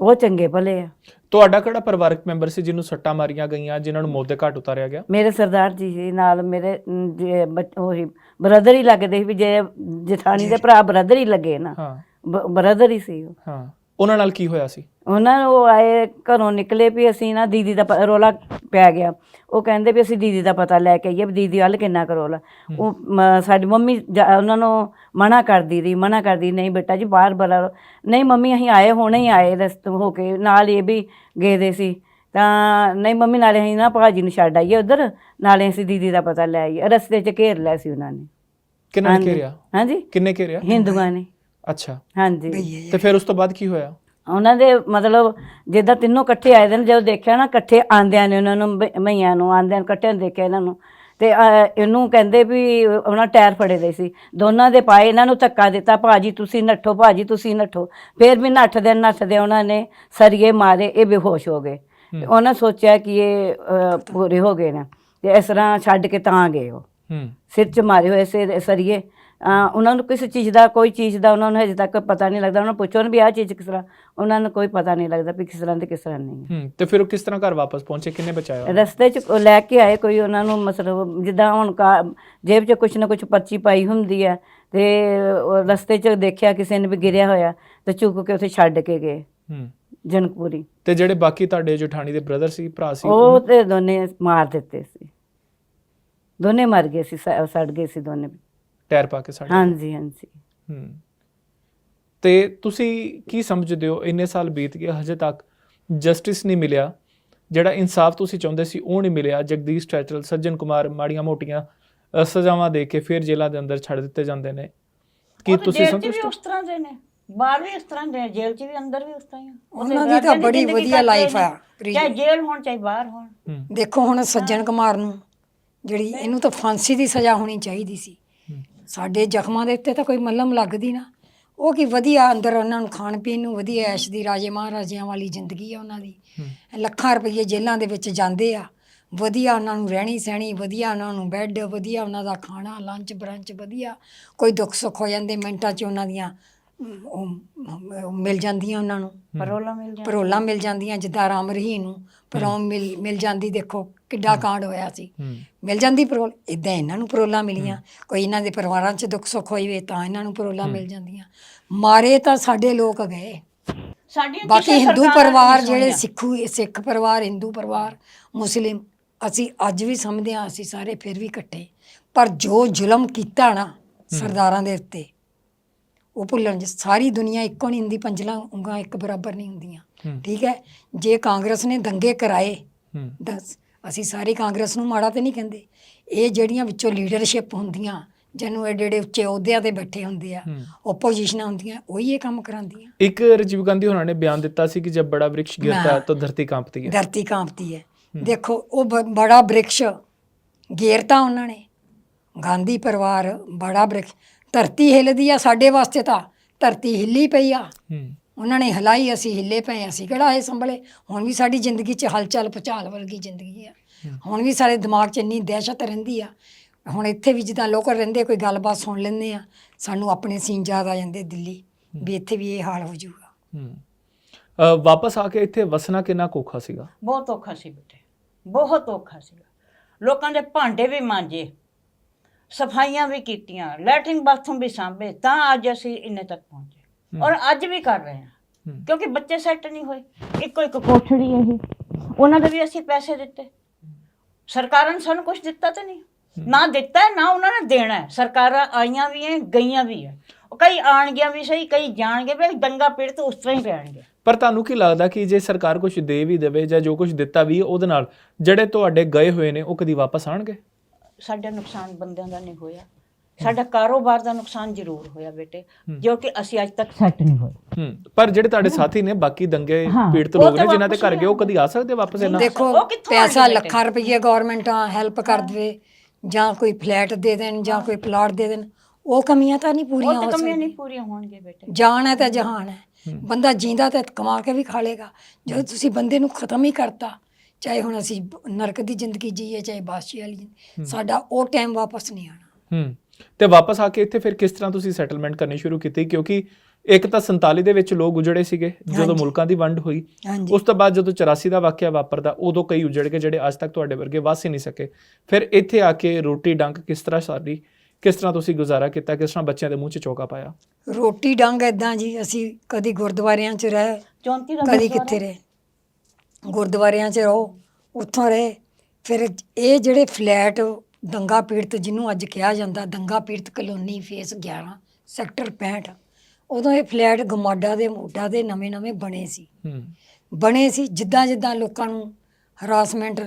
Speaker 4: ਉਹ ਚੰਗੇ ਭਲੇ ਆ।
Speaker 1: ਤੁਹਾਡਾ ਕਿਹੜਾ ਪਰਿਵਾਰਕ ਮੈਂਬਰ ਸੀ ਜਿਹਨੂੰ ਸੱਟਾਂ ਮਾਰੀਆਂ ਗਈਆਂ ਜਿਨ੍ਹਾਂ ਨੂੰ ਮੌਤ ਦੇ ਘਾਟ ਉਤਾਰਿਆ ਗਿਆ?
Speaker 4: ਮੇਰੇ ਸਰਦਾਰ ਜੀ ਸੀ ਨਾਲ ਮੇਰੇ ਅਮ, ਜੇ ਬੱਚ- ਉਹੀ ਬ੍ਰਦਰ ਹੀ ਲੱਗਦੇ ਸੀ ਵੀ ਜੇ ਜਠਾਣੀ ਦੇ ਭਰਾ ਬ੍ਰਦਰ ਹੀ ਲੱਗੇ ਨਾ।
Speaker 1: ਹਾਂ।
Speaker 4: ਬ੍ਰਦਰ ਹੀ ਸੀ ਉਹ।
Speaker 1: ਹਾਂ। ਉਹਨਾਂ ਨਾਲ ਕੀ ਹੋਇਆ ਸੀ?
Speaker 4: ਉਹਨਾਂ ਨੂੰ ਉਹ ਆਏ ਘਰੋਂ ਨਿਕਲੇ ਵੀ ਅਸੀਂ ਨਾ ਦੀਦੀ ਦਾ ਪ- ਰੌਲਾ ਪੈ ਗਿਆ। ਉਹ ਕਹਿੰਦੇ ਵੀ ਅਸੀਂ ਦੀਦੀ ਦਾ ਪਤਾ ਲੈ ਕੇ ਆਈਏ ਵੀ ਦੀਦੀ ਵੱਲ ਕਿੰਨਾ ਕਰੋਲਾ ਉਹ ਮ- ਸਾਡੀ ਮੰਮੀ ਜਾ- ਉਹਨਾਂ ਨੂੰ ਮਨਾ ਕਰਦੀ ਰਹੀ ਮਨਾ ਕਰਦੀ ਨਹੀਂ ਬੇਟਾ ਜੀ ਬਾਹਰ ਬਲਾ ਨਹੀਂ ਮੰਮੀ ਅਸੀਂ ਆਏ ਹੁਣੇ ਹੀ ਆਏ ਰਸਤੇ ਹੋ ਕੇ ਨਾਲ ਇਹ ਵੀ ਗਏ ਦੇ ਸੀ। ਤਾਂ ਨਹੀਂ ਮੰਮੀ ਨਾਲੇ ਅਸੀਂ ਨਾ ਭਾਜੀ ਨੂੰ ਛੱਡ ਆਈਏ ਉਧਰ ਨਾਲੇ ਅਸੀਂ ਦੀਦੀ ਦਾ ਪਤਾ ਲੈ ਆਈਏ। ਰਸਤੇ 'ਚ ਘੇਰ ਲਿਆ ਸੀ ਉਹਨਾਂ ਨੇ।
Speaker 1: ਕਿੰਨਾ
Speaker 4: ਹਾਂਜੀ।
Speaker 1: ਘੇਰਿਆ?
Speaker 4: ਹਾਂਜੀ।
Speaker 1: ਕਿੰਨੇ ਘੇਰਿਆ?
Speaker 4: ਹਿੰਦੂਆਂ ਨੇ।
Speaker 1: ਅੱਛਾ।
Speaker 4: ਹਾਂਜੀ।
Speaker 1: ਤੇ ਫਿਰ ਉਸ ਤੋਂ ਬਾਅਦ ਕੀ ਹੋਇਆ?
Speaker 4: ਉਹਨਾਂ ਦੇ ਮਤਲਬ ਜਿੱਦਾਂ ਤਿੰਨੋਂ ਇਕੱਠੇ ਆਏ ਦੇ ਨੇ ਜਦੋਂ ਦੇਖਿਆ ਨਾ ਇਕੱਠੇ ਆਂਦਿਆਂ ਨੇ ਉਹਨਾਂ ਨੂੰ ਮਈਆਂ ਨੂੰ ਆਂਦਿਆਂ ਨੂੰ ਇਕੱਠਿਆਂ ਨੂੰ ਦੇਖਿਆ ਇਹਨਾਂ ਨੂੰ। ਤੇ ਅਹ, ਇਹਨੂੰ ਕਹਿੰਦੇ ਵੀ ਉਹਨਾਂ ਟਾਇਰ ਫੜੇ ਦੇ ਸੀ। ਦੋਨਾਂ ਦੇ ਪਾਏ ਇਹਨਾਂ ਨੂੰ ਧੱਕਾ ਦਿੱਤਾ ਭਾਜੀ ਤੁਸੀਂ ਨੱਠੋ ਭਾਜੀ ਤੁਸੀਂ ਨੱਠੋ। ਫਿਰ ਵੀ ਨੱਠਦੇ ਨੱਠਦੇ ਉਹਨਾਂ ਨੇ ਸਰੀਏ ਮਾਰੇ ਇਹ ਬੇਹੋਸ਼ ਹੋ ਗਏ। ਤੇ ਉਹਨਾਂ ਸੋਚਿਆ ਕਿ ਇਹ ਅਹ, ਪੂਰੇ ਹੋ ਗਏ ਨੇ। ਤੇ ਇਸ ਤਰ੍ਹਾਂ ਛੱਡ ਕੇ ਤਾਂ ਗਏ ਉਹ।
Speaker 1: ਹੂੰ।
Speaker 4: ਸਿਰ 'ਚ ਮਾਰੇ ਹੋਏ ਸੇ ਸਰੀਏ। ਉਹਨਾਂ ਨੂੰ ਕਿਸੇ ਚੀਜ਼ ਦਾ ਕੋਈ ਚੀਜ਼ ਦਾ ਉਹਨਾਂ ਨੂੰ ਹਜੇ ਤੱਕ ਪਤਾ ਨਹੀਂ ਲੱਗਦਾ। ਉਹਨਾਂ ਨੂੰ ਪੁੱਛੋ ਨਾ ਵੀ ਆਹ ਚੀਜ਼ ਕਿਸ ਤਰ੍ਹਾਂ ਉਹਨਾਂ ਨੂੰ ਕੋਈ ਪਤਾ ਨਹੀਂ ਲੱਗਦਾ ਵੀ ਕਿਸ ਤਰ੍ਹਾਂ ਤੇ ਕਿਸ ਤਰ੍ਹਾਂ ਨਹੀਂ।
Speaker 1: ਹੂੰ ਤੇ ਫਿਰ ਉਹ ਕਿਸ ਤਰ੍ਹਾਂ ਘਰ ਵਾਪਸ ਪਹੁੰਚੇ? ਕਿੰਨੇ ਬਚਾਇਆ
Speaker 4: ਰਸਤੇ 'ਚ ਲੈ ਕੇ ਆਏ ਕੋਈ ਉਹਨਾਂ ਨੂੰ ਮਤਲਬ ਜਿੱਦਾਂ ਹੁਣ ਜੇਬ 'ਚ ਕੁਛ ਨਾ ਕੁਛ ਪਰਚੀ ਪਾਈ ਹੁੰਦੀ ਹੈ ਤੇ ਰਸਤੇ 'ਚ ਦੇਖਿਆ ਕਿਸੇ ਨੇ ਵੀ ਗਿਰਿਆ ਹੋਇਆ ਤੇ ਚੁੱਕ ਕੇ ਉੱਥੇ ਛੱਡ ਕੇ ਗਏ।
Speaker 1: ਹੂੰ।
Speaker 4: ਜਨਕਪੁਰੀ।
Speaker 1: ਤੇ ਜਿਹੜੇ ਬਾਕੀ ਤੁਹਾਡੇ ਜਠਾਣੀ ਦੇ ਬ੍ਰਦਰ ਸੀ ਭਰਾ ਸੀ
Speaker 4: ਉਹ ਤੇ ਦੋਨੇ ਮਾਰ ਦਿੱਤੇ ਸੀ। ਦੋਨੇ ਮਰ ਗਏ ਸ- ਸੜ ਗਏ ਸੀ ਦੋਨੇ।
Speaker 1: ਟਾਇਰ ਪਾ ਕੇ ਸਾਡੇ
Speaker 4: ਹਾਂਜੀ ਹਾਂਜੀ।
Speaker 1: ਹੂੰ। ਤੇ ਤੁਸੀਂ ਕੀ ਸਮਝਦੇ ਹੋ? ਇੰਨੇ ਸਾਲ ਬੀਤ ਗਏ ਹਜੇ ਤੱਕ ਜਸਟਿਸ ਨਹੀਂ ਮਿਲਿਆ। ਜਿਹੜਾ ਇਨਸਾਫ ਤੁਸੀਂ ਚਾਹੁੰਦੇ ਸੀ ਉਹ ਨਹੀਂ ਮਿਲਿਆ। ਜਗਦੀਸ਼ ਟੈਚਲ ਸੱਜਣ ਕੁਮਾਰ ਮਾੜੀਆਂ ਮੋਟੀਆਂ ਸਜ਼ਾਵਾਂ ਦੇ ਕੇ ਫਿਰ ਜੇਲ੍ਹਾਂ ਦੇ ਅੰਦਰ ਛੱਡ ਦਿੱਤੇ ਜਾਂਦੇ ਨੇ। ਕੀ ਤੁਸੀਂ ਸੰਤੁਸ਼ਟ ਹੋ?
Speaker 3: ਉਸ ਤਰ੍ਹਾਂ ਦੇ ਨੇ। ਬਾਹਰ ਵੀ ਇਸ ਤਰ੍ਹਾਂ ਦੇ ਨੇ, ਜੇਲ੍ਹ 'ਚ ਵੀ ਅੰਦਰ ਵੀ ਉਸ ਤਰ੍ਹਾਂ ਹੀ
Speaker 2: ਉਹਨਾਂ ਦੀ ਤਾਂ ਬੜੀ ਵਧੀਆ
Speaker 3: ਨੇ।
Speaker 2: ਆ।
Speaker 3: ਚਾਹੇ ਜੇਲ੍ਹ ਹੋਣ ਚਾਹੇ ਬਾਹਰ ਹੋਣ।
Speaker 2: ਦੇਖੋ ਹੁਣ ਸੱਜਣ ਕੁਮਾਰ ਨੂੰ ਜਿਹੜੀ ਇਹਨੂੰ ਤਾਂ ਫਾਂਸੀ ਦੀ ਸਜ਼ਾ ਹੋਣੀ ਚਾਹੀਦੀ ਸੀ। ਸਾਡੇ ਜ਼ਖਮਾਂ ਦੇ ਉੱਤੇ ਤਾਂ ਕੋਈ ਮੱਲਮ ਲੱਗਦੀ ਨਾ। ਉਹ ਕੀ ਵਧੀਆ ਅੰਦਰ ਉਹਨਾਂ ਨੂੰ ਖਾਣ ਪੀਣ ਨੂੰ ਵਧੀਆ ਐਸ਼ ਦੀ ਰਾਜੇ ਮਹਾਰਾਜਿਆਂ ਵਾਲੀ ਜ਼ਿੰਦਗੀ ਆ ਉਹਨਾਂ ਦੀ। ਲੱਖਾਂ ਰੁਪਏ ਜੇਲ੍ਹਾਂ ਦੇ ਵਿੱਚ ਜਾਂਦੇ ਆ। ਵਧੀਆ ਉਹਨਾਂ ਨੂੰ ਰਹਿਣੀ ਸਹਿਣੀ ਵਧੀਆ ਉਹਨਾਂ ਨੂੰ ਬੈੱਡ ਵਧੀਆ ਉਹਨਾਂ ਦਾ ਖਾਣਾ ਲੰਚ ਬਰੰਚ ਵਧੀਆ। ਕੋਈ ਦੁੱਖ ਸੁੱਖ ਹੋ ਜਾਂਦੇ ਮਿੰਟਾਂ 'ਚ ਉਹਨਾਂ ਦੀਆਂ ਉਹ ਮਿਲ ਜਾਂਦੀਆਂ ਉਹਨਾਂ ਨੂੰ।
Speaker 3: ਪਰੋਲਾ ਮਿਲ ਜਾਂਦਾ
Speaker 2: ਪਰੋਲਾਂ ਮਿਲ ਜਾਂਦੀਆਂ ਜਿੱਦਾਂ ਰਾਮ ਰਹੀਮ ਨੂੰ। ਪਰੋਂ ਮਿਲ ਮਿਲ ਜਾਂਦੀ ਦੇਖੋ। ਕਿੱਡਾ ਕਾਂਡ ਹੋਇਆ ਸੀ। ਮਿਲ ਜਾਂਦੀ ਪਰੋਲ ਇਦਾਂ ਇਹਨਾਂ ਨੂੰ ਪਰੋਲਾਂ ਮਿਲੀਆਂ। ਕੋਈ ਇਹਨਾਂ ਦੇ ਪਰਿਵਾਰਾਂ 'ਚ ਦੁੱਖ ਸੁੱਖ ਹੋਈ ਵੇ ਤਾਂ ਇਹਨਾਂ ਨੂੰ ਪਰੋਲਾਂ ਮਿਲ ਜਾਂਦੀਆਂ। ਮਾਰੇ ਤਾਂ ਸਾਡੇ ਲੋਕ ਗਏ।
Speaker 3: ਸਾਡੀਆਂ
Speaker 2: ਬਾਕੀ ਹਿੰਦੂ ਪਰਿਵਾਰ ਜਿਹੜੇ। ਸਿੱਖੂ ਸਿੱਖ ਪਰਿਵਾਰ ਹਿੰਦੂ ਪਰਿਵਾਰ ਮੁਸਲਿਮ ਅਸੀਂ ਅੱਜ ਵੀ ਸਮਝਦੇ ਹਾਂ ਅਸੀਂ ਸਾਰੇ ਫਿਰ ਵੀ ਇਕੱਠੇ। ਪਰ ਜੋ ਜ਼ੁਲਮ ਕੀਤਾ ਨਾ ਸਰਦਾਰਾਂ ਦੇ ਉੱਤੇ ਉਹ ਭੁੱਲਣ ਚ ਸਾਰੀ ਦੁਨੀਆ ਇੱਕੋ ਨਹੀਂ ਹੁੰਦੀ ਪੰਜਲਾਂ ਉਂਗਲਾਂ ਇੱਕ ਬਰਾਬਰ ਨਹੀਂ ਹੁੰਦੀਆਂ। ਠੀਕ ਹੈ? ਜੇ ਕਾਂਗਰਸ ਨੇ ਦੰਗੇ ਕਰਾਏ
Speaker 1: ਹੂੰ।
Speaker 2: ਦੱਸ ਅਸੀਂ ਸਾਰੀ ਕਾਂਗਰਸ ਨੂੰ ਮਾੜਾ ਤੇ ਨਹੀਂ ਕਹਿੰਦੇ। ਇਹ ਜਿਹੜੀਆਂ ਵਿੱਚੋਂ ਲੀਡਰਸ਼ਿਪ ਹੁੰਦੀਆਂ ਜਿਹਨੂੰ ਐਡੇ ਐਡੇ ਉੱਚੇ ਅਹੁਦਿਆਂ ਤੇ ਬੈਠੇ ਹੁੰਦੇ ਆ
Speaker 1: ਹੂੰ।
Speaker 2: ਓਪੋਜੀਸ਼ਨਾਂ ਹੁੰਦੀਆਂ ਉਹੀ ਇਹ ਕੰਮ ਕਰਾਉਂਦੀਆਂ।
Speaker 1: ਇੱਕ ਰਾਜੀਵ ਗਾਂਧੀ ਹੋਣਾ ਨੇ ਬਿਆਨ ਦਿੱਤਾ ਸੀ ਕਿ ਜਬ ਬੜਾ ਹੈ
Speaker 2: ਹਾਂ।
Speaker 1: ਤਾਂ ਧਰਤੀ ਕਾਂਪਤੀ ਹੈ।
Speaker 2: ਧਰਤੀ ਕਾਂਪਤੀ ਹੈ। ਦੇਖੋ ਉਹ ਬੜਾ ਬ੍ਰਿਕਸ਼ ਗੇਰਤਾ ਉਹਨਾਂ ਨੇ। ਗਾਂਧੀ ਪਰਿਵਾਰ ਬੜਾ ਬ੍ਰਿਕਸ਼। ਧਰਤੀ ਹਿੱਲਦੀ ਆ ਸਾਡੇ ਵਾਸਤੇ ਤਾਂ। ਧਰਤੀ ਹਿੱਲੀ ਪਈ ਆ। ਉਹਨਾਂ ਨੇ ਹਿਲਾਈ ਅਸੀਂ ਹਿੱਲੇ ਪਏ ਅਸੀਂ ਕਿਹੜਾ ਇਹ ਸੰਭਲੇ? ਹੁਣ ਵੀ ਸਾਡੀ ਜ਼ਿੰਦਗੀ 'ਚ ਹਲਚਲ ਪਚਾਲ ਵਰਗੀ ਜ਼ਿੰਦਗੀ ਆ। ਹੁਣ ਵੀ ਸਾਡੇ ਦਿਮਾਗ 'ਚ ਇੰਨੀ ਦਹਿਸ਼ਤ ਰਹਿੰਦੀ ਆ। ਹੁਣ ਇੱਥੇ ਵੀ ਜਿੱਦਾਂ ਲੋਕ ਰਹਿੰਦੇ ਕੋਈ ਗੱਲਬਾਤ ਸੁਣ ਲੈਂਦੇ ਆ ਸਾਨੂੰ ਆਪਣੇ ਸੀਨ ਯਾਦ ਆ ਜਾਂਦੇ ਦਿੱਲੀ ਵੀ ਇੱਥੇ ਵੀ ਇਹ ਹਾਲ ਹੋ ਜਾਊਗਾ।
Speaker 1: ਵਾਪਸ ਆ ਕੇ ਇੱਥੇ ਵਸਣਾ ਕਿੰਨਾ ਕੋਖਾ ਸੀਗਾ?
Speaker 3: ਬਹੁਤ ਔਖਾ ਸੀ ਬੇਟੇ ਬਹੁਤ ਔਖਾ ਸੀਗਾ। ਲੋਕਾਂ ਦੇ ਭਾਂਡੇ ਵੀ ਮਾਂਜੇ ਸਫਾਈਆਂ ਵੀ ਕੀਤੀਆਂ ਲੈਟਰਿੰਗ ਬਾਥਰੂਮ ਵੀ ਸਾਂਭੇ ਤਾਂ ਅੱਜ ਅਸੀਂ ਇੰਨੇ ਤੱਕ ਪਹੁੰਚੇ। ਔਰ ਅੱਜ ਵੀ ਕਰ ਰਹੇ ਹਾਂ। ਕਿਉਂਕਿ ਬੱਚੇ ਸੈੱਟ ਨਹੀਂ ਹੋਏ। ਇੱਕੋ ਇੱਕ ਕੋਠੜੀ ਇਹ। ਉਹਨਾਂ ਦੇ ਵੀ ਅਸੀਂ ਪੈਸੇ ਦਿੱਤੇ। ਸਰਕਾਰਾਂ ਨੇ ਸਾਨੂੰ ਕੁਝ ਦਿੱਤਾ ਤਾਂ ਨਹੀਂ। ਨਾ ਦਿੱਤਾ ਨਾ ਉਹਨਾਂ ਨੇ ਦੇਣਾ। ਸਰਕਾਰਾਂ ਆਈਆਂ ਵੀ ਐ ਗਈਆਂ ਵੀ ਐ ਕਈ ਆਣਗੀਆਂ ਵੀ ਸਹੀ ਕਈ ਜਾਣਗੇ ਵੀ ਦੰਗਾ ਪੀੜਤ ਉਸ ਤਰ੍ਹਾਂ ਹੀ ਰਹਿਣਗੇ।
Speaker 1: ਪਰ ਤੁਹਾਨੂੰ ਕੀ ਲੱਗਦਾ ਕਿ ਜੇ ਸਰਕਾਰ ਕੁਝ ਦੇ ਵੀ ਦੇਵੇ ਜਾਂ ਜੋ ਕੁਝ ਦਿੱਤਾ ਵੀ ਉਹਦੇ ਨਾਲ ਜਿਹੜੇ ਤੁਹਾਡੇ ਗਏ ਹੋਏ ਨੇ ਉਹ ਕਦੀ ਵਾਪਸ ਆਣਗੇ
Speaker 3: ਸਾਡਾ ਨੁਕਸਾਨ ਬੰਦਿਆਂ ਦਾ ਨਹੀਂ ਹੋਇਆ। ਸਾਡਾ ਕਾਰੋਬਾਰ ਦਾ ਨੁਕਸਾਨ ਜ਼ਰੂਰ ਹੋਇਆ ਬੇਟੇ ਜੋ ਕਿ ਅਸੀਂ ਅੱਜ ਤੱਕ ਸੈੱਟ ਨਹੀਂ ਹੋਏ।
Speaker 1: ਹੂੰ ਪਰ ਜਿਹੜੇ ਤੁਹਾਡੇ ਸਾਥੀ ਨੇ ਬਾਕੀ ਦੰਗੇ
Speaker 3: ਹਾਂ,
Speaker 1: ਪੀੜਤ
Speaker 3: ਉਹ
Speaker 1: ਲੋਕ
Speaker 3: ਤਾਂ
Speaker 1: ਨੇ ਜਿਨ੍ਹਾਂ ਦੇ
Speaker 3: ਵਾਪਸ
Speaker 1: ਘਰ ਗਏ ਉਹ ਕਦੀ ਆ ਸਕਦੇ ਵਾਪਸ ਇਹਨਾਂ
Speaker 2: ਦੇਖੋ
Speaker 3: ਉਹ ਕਿੱਥੋਂ
Speaker 2: ਪੈਸਾ
Speaker 3: ਆਉਣਗੇ
Speaker 2: ਲੱਖਾਂ ਰੁਪਏ ਗਵਰਨਮੈਂਟਾਂ ਹੈਲਪ ਕਰ ਦੇਵੇ ਜਾਂ ਕੋਈ ਫਲੈਟ ਦੇ ਦੇਣ ਜਾਂ ਕੋਈ ਪਲਾਟ ਦੇ ਦੇਣ ਉਹ ਕਮੀਆਂ ਤਾਂ ਨਹੀਂ ਪੂਰੀਆਂ
Speaker 3: ਉਹ
Speaker 2: ਹੋ
Speaker 3: ਤਾਂ ਕਮੀਆਂ
Speaker 2: ਸਕਦੀਆਂ।
Speaker 3: ਨਹੀਂ ਪੂਰੀਆਂ ਹੋਣਗੀਆਂ ਬੇਟੇ।
Speaker 2: ਜਾਨ ਹੈ ਤਾਂ ਜਹਾਨ ਹੈ। ਬੰਦਾ ਜਿੰਦਾ ਤਾਂ ਕਮਾ ਕੇ ਵੀ ਖਾ ਲੇਗਾ। ਜਦੋਂ ਤੁਸੀਂ ਬੰਦੇ ਨੂੰ ਖਤਮ ਹੀ ਕਰਤਾ ਚਾਹੇ ਹੁਣ ਅਸੀਂ ਨਰਕ ਦੀ ਜ਼ਿੰਦਗੀ ਜੀਏ ਚਾਹੇ ਬਾਦਸ਼ਾਹੀ ਵਾਲੀ ਜ਼ਿੰਦਗੀ, ਸਾਡਾ ਉਹ ਟਾਈਮ ਵਾਪਸ ਨਹੀਂ ਆਣਾ
Speaker 1: ਹੂੰ। ਤੇ ਵਾਪਸ ਆ ਕੇ ਇੱਥੇ ਫਿਰ ਕਿਸ ਤਰ੍ਹਾਂ ਤੁਸੀਂ ਸੈਟਲਮੈਂਟ ਕਰਨੀ ਸ਼ੁਰੂ ਕੀਤੀ? ਕਿਉਂਕਿ ਇੱਕ ਤਾਂ 47 ਦੇ ਵਿੱਚ ਲੋਕ ਉਜੜੇ ਸੀਗੇ ਜਦੋਂ। ਮੁਲਕਾਂ ਦੀ ਵੰਡ ਹੋਈ ਉਸ ਤੋਂ ਬਾਅਦ ਜਦੋਂ 84 ਦਾ ਵਾਕਿਆ ਵਾਪਰਦਾ ਉਦੋਂ ਕਈ ਉਜੜ ਗਏ ਜਿਹੜੇ ਅੱਜ ਤੱਕ ਤੁਹਾਡੇ ਵਰਗੇ ਵਸ ਹੀ ਨਹੀਂ ਸਕੇ। ਫਿਰ ਇੱਥੇ ਆ ਕੇ ਰੋਟੀ ਡੰਕ ਕਿਸ ਤਰ੍ਹਾਂ ਸਾਡੀ ਕਿਸ ਤਰ੍ਹਾਂ ਤੁਸੀਂ ਗੁਜ਼ਾਰਾ ਕੀਤਾ ਕਿਸ ਤਰ੍ਹਾਂ ਬੱਚਿਆਂ ਦੇ ਮੂੰਹ 'ਚ ਚੌਕਾ ਪਾਇਆ?
Speaker 2: ਰੋਟੀ ਡੰਗ ਇਦਾਂ ਜੀ ਅਸੀਂ ਕਦੀ ਗੁਰਦੁਆਰਿਆਂ 'ਚ ਰਹੇ
Speaker 3: 34 ਦਾ
Speaker 2: ਕਦੀ ਕਿੱਥੇ ਰਹੇ। ਗੁਰਦੁਆਰਿਆਂ 'ਚ ਰਹੋ ਉੱਥੋਂ ਰਹੇ ਫਿਰ ਇਹ ਜਿਹੜੇ ਫਲੈਟ ਦੰਗਾ ਪੀੜਤ ਜਿਹਨੂੰ ਅੱਜ ਕਿਹਾ ਜਾਂਦਾ ਦੰਗਾ ਪੀੜਤ ਕਲੋਨੀ ਫੇਸ 11 ਸੈਕਟਰ 65 ਉਦੋਂ ਇਹ ਫਲੈਟ ਗਮਾਡਾ ਦੇ ਮੋਢਾ ਦੇ ਨਵੇਂ-ਨਵੇਂ ਬਣੇ ਸੀ।
Speaker 1: ਹੂੰ।
Speaker 2: ਬਣੇ ਸੀ ਜਿੱਦਾਂ ਜਿੱਦਾਂ ਲੋਕਾਂ ਨੂੰ ਹਰਾਸਮੈਂਟ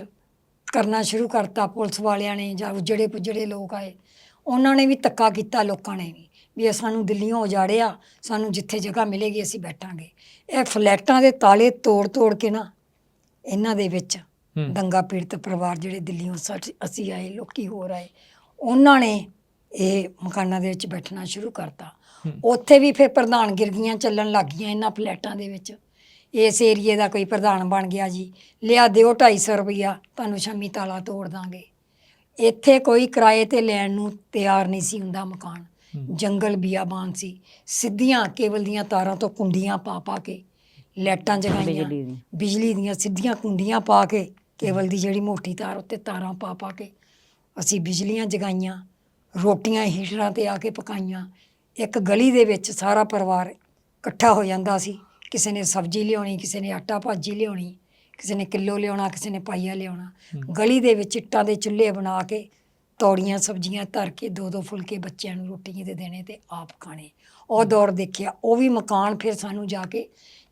Speaker 2: ਕਰਨਾ ਸ਼ੁਰੂ ਕਰਤਾ ਪੁਲਿਸ ਵਾਲਿਆਂ ਨੇ ਜਾਂ ਜਿਹੜੇ ਪੁਜੜੇ ਲੋਕ ਆਏ ਉਹਨਾਂ ਨੇ ਵੀ ਧੱਕਾ ਕੀਤਾ ਲੋਕਾਂ ਨੇ ਵੀ ਵੀ ਸਾਨੂੰ ਦਿੱਲੀੋਂ ਉਜਾੜਿਆ ਸਾਨੂੰ ਜਿੱਥੇ ਜਗ੍ਹਾ ਮਿਲੇਗੀ ਅਸੀਂ ਬੈਠਾਂਗੇ। ਇਹ ਫਲੈਟਾਂ ਦੇ ਤਾਲੇ ਤੋੜ ਤੋੜ ਕੇ ਨਾ ਇਹਨਾਂ ਦੇ ਵਿੱਚ ਦੰਗਾ ਪੀੜਤ ਪਰਿਵਾਰ ਜਿਹੜੇ ਦਿੱਲੀੋਂ ਅਸੀਂ ਆਏ ਲੋਕੀ ਹੋਰ ਆਏ ਉਹਨਾਂ ਨੇ ਇਹ ਮਕਾਨਾਂ ਦੇ ਵਿੱਚ ਬੈਠਣਾ ਸ਼ੁਰੂ ਕਰਤਾ। ਉੱਥੇ ਵੀ ਫਿਰ ਪ੍ਰਧਾਨ ਗਿਰਗੀਆਂ ਚੱਲਣ ਲੱਗ ਗਈਆਂ ਇਹਨਾਂ ਫਲੈਟਾਂ ਦੇ ਵਿੱਚ। ਇਸ ਏਰੀਏ ਦਾ ਕੋਈ ਪ੍ਰਧਾਨ ਬਣ ਗਿਆ ਜੀ। ਲਿਆ ਦਿਓ 250 ਰੁਪਈਆ ਤੁਹਾਨੂੰ ਸ਼ਾਮੀ ਤਾਲਾ ਤੋੜ ਦਾਂਗੇ। ਇੱਥੇ ਕੋਈ ਕਿਰਾਏ ਤੇ ਲੈਣ ਨੂੰ ਤਿਆਰ ਨਹੀਂ ਸੀ ਹੁੰਦਾ ਮਕਾਨ। ਜੰਗਲ ਬਿਆਬਾਨ ਸੀ। ਸਿੱਧੀਆਂ ਕੇਬਲ ਦੀਆਂ ਤਾਰਾਂ ਤੋਂ ਕੁੰਡੀਆਂ ਪਾ ਪਾ ਕੇ ਲਾਈਟਾਂ ਜਗਾਈਆਂ।
Speaker 4: ਬਿਜਲੀ
Speaker 2: ਦੀਆਂ ਸਿੱਧੀਆਂ ਕੁੰਡੀਆਂ ਪਾ ਕੇ ਕੇਬਲ ਦੀ ਜਿਹੜੀ ਮੋਟੀ ਤਾਰ ਉੱਤੇ ਤਾਰਾਂ ਪਾ ਪਾ ਕੇ ਅਸੀਂ ਬਿਜਲੀਆਂ ਜਗਾਈਆਂ ਰੋਟੀਆਂ ਹੀਟਰਾਂ ਤੇ ਆ ਕੇ ਪਕਾਈਆਂ ਇੱਕ ਗਲੀ ਦੇ ਵਿੱਚ ਸਾਰਾ ਪਰਿਵਾਰ ਇਕੱਠਾ ਹੋ ਜਾਂਦਾ ਸੀ। ਕਿਸੇ ਨੇ ਸਬਜ਼ੀ ਲਿਆਉਣੀ ਕਿਸੇ ਨੇ ਆਟਾ ਭਾਜੀ ਲਿਆਉਣੀ ਕਿਸੇ ਨੇ ਕਿਲੋ ਲਿਆਉਣਾ ਕਿਸੇ ਨੇ ਪਾਈਆ ਲਿਆਉਣਾ। ਗਲੀ ਦੇ ਵਿੱਚ ਇੱਟਾਂ ਦੇ ਚੁੱਲ੍ਹੇ ਬਣਾ ਕੇ ਤੌੜੀਆਂ ਸਬਜ਼ੀਆਂ ਧਰ ਕੇ ਦੋ ਦੋ ਫੁਲਕੇ ਬੱਚਿਆਂ ਨੂੰ ਰੋਟੀ ਦੇ ਦੇਣੇ ਤੇ ਆਪ ਖਾਣੇ। ਉਹ ਦੌਰ ਦੇਖਿਆ ਉਹ ਵੀ ਮਕਾਨ ਫਿਰ ਸਾਨੂੰ ਜਾ ਕੇ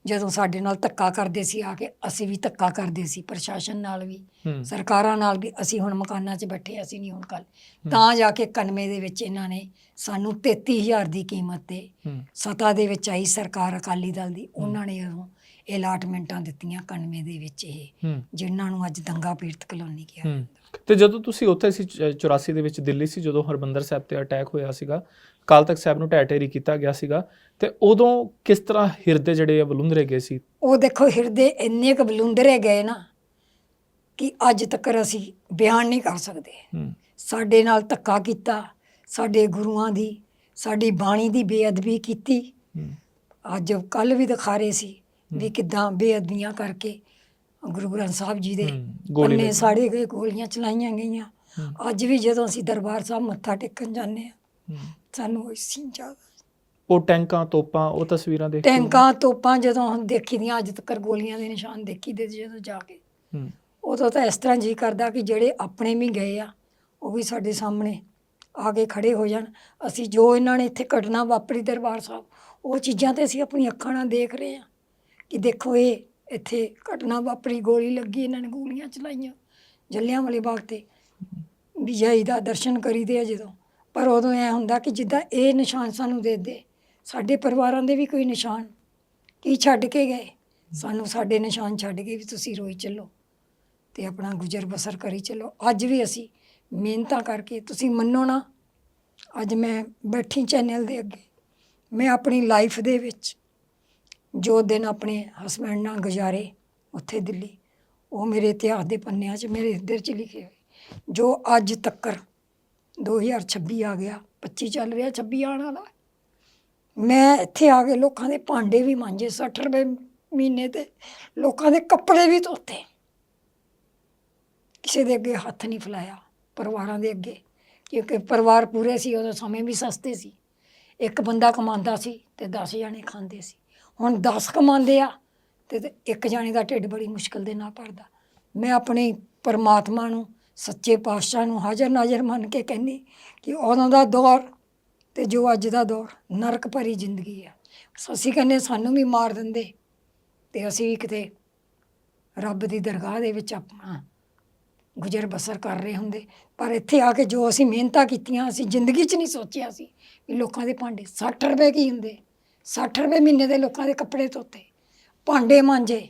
Speaker 2: ਜਦੋਂ ਸਾਡੇ ਨਾਲ ਧੱਕਾ ਕਰਦੇ ਸੀ ਆ ਕੇ ਅਸੀਂ ਵੀ ਧੱਕਾ ਕਰਦੇ ਸੀ ਪ੍ਰਸ਼ਾਸਨ ਨਾਲ ਵੀ
Speaker 1: ਹੂੰ।
Speaker 2: ਸਰਕਾਰਾਂ ਨਾਲ ਵੀ ਅਸੀਂ ਹੁਣ ਮਕਾਨਾਂ 'ਚ ਬੈਠੇ ਅਸੀਂ ਨਹੀਂ ਹੁਣ ਕੱਲ ਤਾਂ ਜਾ ਕੇ 91 ਦੇ ਵਿੱਚ ਇਹਨਾਂ ਨੇ ਸਾਨੂੰ 33000 ਦੀ ਕੀਮਤ ਤੇ
Speaker 1: ਹੂੰ।
Speaker 2: ਸਤਾ ਦੇ ਵਿੱਚ ਆਈ ਸਰਕਾਰ ਅਕਾਲੀ ਦਲ ਦੀ ਉਹਨਾਂ ਨੇ ਉਦੋਂ ਅਲਾਟਮੈਂਟਾਂ ਦਿੱਤੀਆਂ 91 ਦੇ ਵਿੱਚ ਇਹ
Speaker 1: ਹੂੰ।
Speaker 2: ਜਿਨ੍ਹਾਂ ਨੂੰ ਅੱਜ ਦੰਗਾ ਪੀੜਤ ਕਲੋਨੀ ਕਿਹਾ
Speaker 1: ਹੂੰ। ਤੇ ਜਦੋਂ ਤੁਸੀਂ ਉੱਥੇ ਸੀ ਚ- 84 ਦੇ ਵਿੱਚ ਦਿੱਲੀ ਸੀ ਜਦੋਂ ਹਰਮੰਦਰ ਸਾਹਿਬ ਤੇ ਅਟੈਕ ਹੋਇਆ ਸੀਗਾ ਕਾਲ ਤਖਤ ਸਾਹਿਬ ਨੂੰ ਢੇਰੀ ਕੀਤਾ ਗਿਆ ਸੀਗਾ ਤੇ ਉਦੋਂ ਕਿਸ ਤਰ੍ਹਾਂ ਹਿਰਦੇ ਜਿਹੜੇ ਆ ਬਲੁੰਦਰੇ ਗਏ ਸੀ?
Speaker 2: ਉਹ ਦੇਖੋ ਹਿਰਦੇ ਇੰਨੇ ਕੁ ਬਲੁੰਦਰੇ ਗਏ ਨਾ ਕਿ ਅੱਜ ਤੱਕ ਅਸੀਂ ਬਿਆਨ ਨਹੀਂ ਕਰ ਸਕਦੇ। ਸਾਡੇ ਨਾਲ ਧੱਕਾ ਕੀਤਾ ਸਾਡੇ ਗੁਰੂਆਂ ਦੀ ਸਾਡੀ ਬਾਣੀ ਦੀ ਬੇਅਦਬੀ ਕੀਤੀ। ਅੱਜ ਕੱਲ ਵੀ ਦਿਖਾ ਰਹੇ ਸੀ ਵੀ ਕਿਦਾਂ ਬੇਅਦਬੀਆਂ ਕਰਕੇ ਗੁਰੂ ਗ੍ਰੰਥ ਸਾਹਿਬ ਜੀ ਦੇ
Speaker 1: ਗੋਲੀ।
Speaker 2: ਸਾੜੇ ਗਏ ਗੋਲੀਆਂ ਚਲਾਈਆਂ ਗਈਆਂ। ਅੱਜ ਵੀ ਜਦੋਂ ਅਸੀਂ ਦਰਬਾਰ ਸਾਹਿਬ ਮੱਥਾ ਟੇਕਣ ਜਾਂਦੇ ਆ
Speaker 1: ਹੂੰ।
Speaker 2: ਸਾਨੂੰ ਉਹ ਸੀਨ ਯਾਦ
Speaker 1: ਉਹ ਟੈਂਕਾਂ ਤੋਪਾਂ ਉਹ ਤਸਵੀਰਾਂ ਦੇਖ
Speaker 2: ਟੈਂਕਾਂ ਤੋਪਾਂ ਜਦੋਂ ਹੁਣ ਦੇਖੀ ਦੀਆਂ ਅੱਜ ਤੱਕ ਗੋਲੀਆਂ ਦੇ ਨਿਸ਼ਾਨ ਦੇਖੀ ਦੇ ਜਦੋਂ ਜਾ ਕੇ ਉਦੋਂ ਤਾਂ ਇਸ ਤਰ੍ਹਾਂ ਜੀ ਕਰਦਾ ਕਿ ਜਿਹੜੇ ਆਪਣੇ ਵੀ ਗਏ ਆ ਉਹ ਵੀ ਸਾਡੇ ਸਾਹਮਣੇ ਆ ਕੇ ਖੜੇ ਹੋ ਜਾਣ ਅਸੀਂ ਜੋ ਇਹਨਾਂ ਨੇ ਇੱਥੇ ਘਟਨਾ ਵਾਪਰੀ ਦਰਬਾਰ ਸਾਹਿਬ ਉਹ ਚੀਜ਼ਾਂ ਤੇ ਅਸੀਂ ਆਪਣੀ ਅੱਖਾਂ ਨਾਲ ਦੇਖ ਰਹੇ ਆ ਕਿ ਦੇਖੋ ਇਹ ਇੱਥੇ ਘਟਨਾ ਵਾਪਰੀ, ਗੋਲੀ ਲੱਗੀ, ਇਹਨਾਂ ਨੇ ਗੋਲੀਆਂ ਚਲਾਈਆਂ, ਜੱਲਿਆਂ ਵਾਲੇ ਬਾਗ ਤੇ। ਵਿਜਈ ਦਾ ਦਰਸ਼ਨ ਕਰੀਦੇ ਆ ਜਦੋਂ। ਪਰ ਉਦੋਂ ਐ ਹੁੰਦਾ ਕਿ ਜਿੱਦਾਂ ਇਹ ਨਿਸ਼ਾਨ ਸਾਨੂੰ ਦੇ ਦੇ ਸਾਡੇ ਪਰਿਵਾਰਾਂ ਦੇ ਵੀ ਕੋਈ ਨਿਸ਼ਾਨ। ਕੀ ਛੱਡ ਕੇ ਗਏ? ਸਾਨੂੰ ਸਾਡੇ ਨਿਸ਼ਾਨ ਛੱਡ ਕੇ ਵੀ ਤੁਸੀਂ ਰੋਈ ਚੱਲੋ ਤੇ ਆਪਣਾ ਗੁਜ਼ਰ ਬਸਰ ਕਰੀ ਚੱਲੋ। ਅੱਜ ਵੀ ਅਸੀਂ ਮਿਹਨਤਾਂ ਕਰਕੇ, ਤੁਸੀਂ ਮੰਨੋ ਨਾ, ਅੱਜ ਮੈਂ ਬੈਠੀ ਚੈਨਲ ਦੇ ਅੱਗੇ, ਮੈਂ ਆਪਣੀ ਲਾਈਫ ਦੇ ਵਿੱਚ ਜੋ ਦਿਨ ਆਪਣੇ ਹਸਬੰਡ ਨਾਲ ਗੁਜ਼ਾਰੇ ਉੱਥੇ ਦਿੱਲੀ, ਉਹ ਮੇਰੇ ਇਤਿਹਾਸ ਦੇ ਪੰਨਿਆਂ 'ਚ ਮੇਰੇ ਹਿਰਦੇ 'ਚ ਲਿਖੇ ਹੋਏ। ਜੋ ਅੱਜ ਤੱਕਰ 2026 ਆ ਗਿਆ 25 ਚੱਲ ਰਿਹਾ 26 ਆਉਣ ਵਾਲਾ। ਮੈਂ ਇੱਥੇ ਆ ਕੇ ਲੋਕਾਂ ਦੇ ਭਾਂਡੇ ਵੀ ਮਾਂਜੇ 60 ਰੁਪਏ ਮਹੀਨੇ ਤੇ, ਲੋਕਾਂ ਦੇ ਕੱਪੜੇ ਵੀ ਧੋਤੇ। ਕਿਸੇ ਦੇ ਅੱਗੇ ਹੱਥ ਨਹੀਂ ਫਲਾਇਆ, ਪਰਿਵਾਰਾਂ ਦੇ ਅੱਗੇ, ਕਿਉਂਕਿ ਪਰਿਵਾਰ ਪੂਰੇ ਸੀ, ਉਦੋਂ ਸਮੇਂ ਵੀ ਸਸਤੇ ਸੀ। ਇੱਕ ਬੰਦਾ ਕਮਾਉਂਦਾ ਸੀ ਤੇ 10 ਜਣੇ ਖਾਂਦੇ ਸੀ। ਹੁਣ 10 ਕਮਾਉਂਦੇ ਆ ਤੇ ਇੱਕ ਜਾਣੇ ਦਾ ਢਿੱਡ ਬੜੀ ਮੁਸ਼ਕਲ ਦੇ ਨਾਲ ਭਰਦਾ। ਮੈਂ ਆਪਣੀ ਪਰਮਾਤਮਾ ਨੂੰ, ਸੱਚੇ ਪਾਤਸ਼ਾਹ ਨੂੰ ਹਾਜ਼ਰ ਨਾਜ਼ਰ ਮੰਨ ਕੇ ਕਹਿੰਦੀ ਕਿ ਉਦੋਂ ਦਾ ਦੌਰ ਤੇ ਜੋ ਅੱਜ ਦਾ ਦੌਰ, ਨਰਕ ਭਰੀ ਜ਼ਿੰਦਗੀ ਆ। ਅਸੀਂ ਕਹਿੰਦੇ ਸਾਨੂੰ ਵੀ ਮਾਰ ਦਿੰਦੇ ਤੇ ਅਸੀਂ ਵੀ ਕਿਤੇ ਰੱਬ ਦੀ ਦਰਗਾਹ ਦੇ ਵਿੱਚ ਆਪਣਾ ਗੁਜ਼ਰ ਬਸਰ ਕਰ ਰਹੇ ਹੁੰਦੇ। ਪਰ ਇੱਥੇ ਆ ਕੇ ਜੋ ਅਸੀਂ ਮਿਹਨਤਾਂ ਕੀਤੀਆਂ, ਅਸੀਂ ਜ਼ਿੰਦਗੀ 'ਚ ਨਹੀਂ ਸੋਚਿਆ ਸੀ ਵੀ ਲੋਕਾਂ ਦੇ ਭਾਂਡੇ 60 ਰੁਪਏ ਕੀ ਹੁੰਦੇ। 60 ਰੁਪਏ ਮਹੀਨੇ ਦੇ ਲੋਕਾਂ ਦੇ ਕੱਪੜੇ ਧੋਤੇ, ਭਾਂਡੇ ਮਾਂਜੇ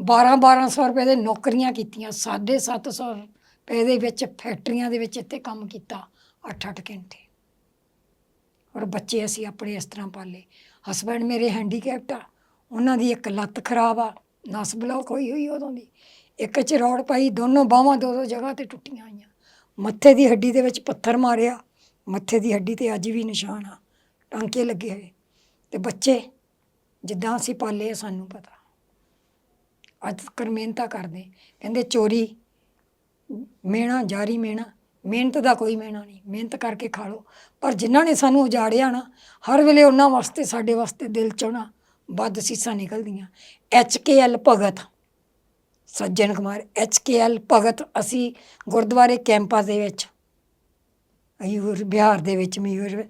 Speaker 2: 12 1200 ਰੁਪਏ ਦੇ ਨੌਕਰੀਆਂ ਕੀਤੀਆਂ 750 ਰੁਪਏ ਦੇ ਵਿੱਚ ਫੈਕਟਰੀਆਂ ਦੇ ਵਿੱਚ ਇੱਥੇ ਕੰਮ ਕੀਤਾ 8-8 ਘੰਟੇ। ਔਰ ਬੱਚੇ ਅਸੀਂ ਆਪਣੇ ਇਸ ਤਰ੍ਹਾਂ ਪਾਲੇ। ਹਸਬੰਡ ਮੇਰੇ ਹੈਂਡੀਕੈਪਟ ਆ, ਉਹਨਾਂ ਦੀ ਇੱਕ ਲੱਤ ਖਰਾਬ ਆ, ਨਸ ਬਲੌਕ ਹੋਈ ਹੋਈ ਉਦੋਂ ਦੀ। ਇੱਕ ਚ ਰੋੜ ਪਾਈ, ਦੋਨੋਂ ਬਾਹਾਂ ਦੋ ਦੋ ਜਗ੍ਹਾ ਤੇ ਟੁੱਟੀਆਂ ਹੋਈਆਂ। ਮੱਥੇ ਦੀ ਹੱਡੀ ਦੇ ਵਿੱਚ ਪੱਥਰ ਮਾਰਿਆ, ਮੱਥੇ ਦੀ ਹੱਡੀ ਤੇ ਅੱਜ ਵੀ ਨਿਸ਼ਾਨ ਆ, ਟਾਂਕੇ ਲੱਗੇ ਹੋਏ। ਤੇ ਬੱਚੇ ਜਿੱਦਾਂ ਅਸੀਂ ਪਾਲੇ ਆ, ਸਾਨੂੰ ਪਤਾ। ਅੱਜ ਤੱਕ ਮਿਹਨਤਾਂ ਕਰਦੇ। ਕਹਿੰਦੇ ਚੋਰੀ, ਮਿਹਣਾ, ਜਾਰੀ ਮਿਹਣਾ, ਮਿਹਨਤ ਦਾ ਕੋਈ ਮਿਹਣਾ ਨਹੀਂ। ਮਿਹਨਤ ਕਰਕੇ ਖਾ ਲਓ। ਪਰ ਜਿਨ੍ਹਾਂ ਨੇ ਸਾਨੂੰ ਉਜਾੜਿਆ ਨਾ, ਹਰ ਵੇਲੇ ਉਹਨਾਂ ਵਾਸਤੇ, ਸਾਡੇ ਵਾਸਤੇ ਦਿਲ ਚੋਂ ਨਾ ਵੱਧ ਸੀਸਾਂ ਨਿਕਲਦੀਆਂ। H K L Bhagat, Sajjan Kumar, H K L Bhagat, ਅਸੀਂ ਗੁਰਦੁਆਰੇ ਕੈਂਪਾਂ ਦੇ ਵਿੱਚ ਮਯੂਰ ਬਿਹਾਰ ਦੇ ਵਿੱਚ, ਮਯੂਰ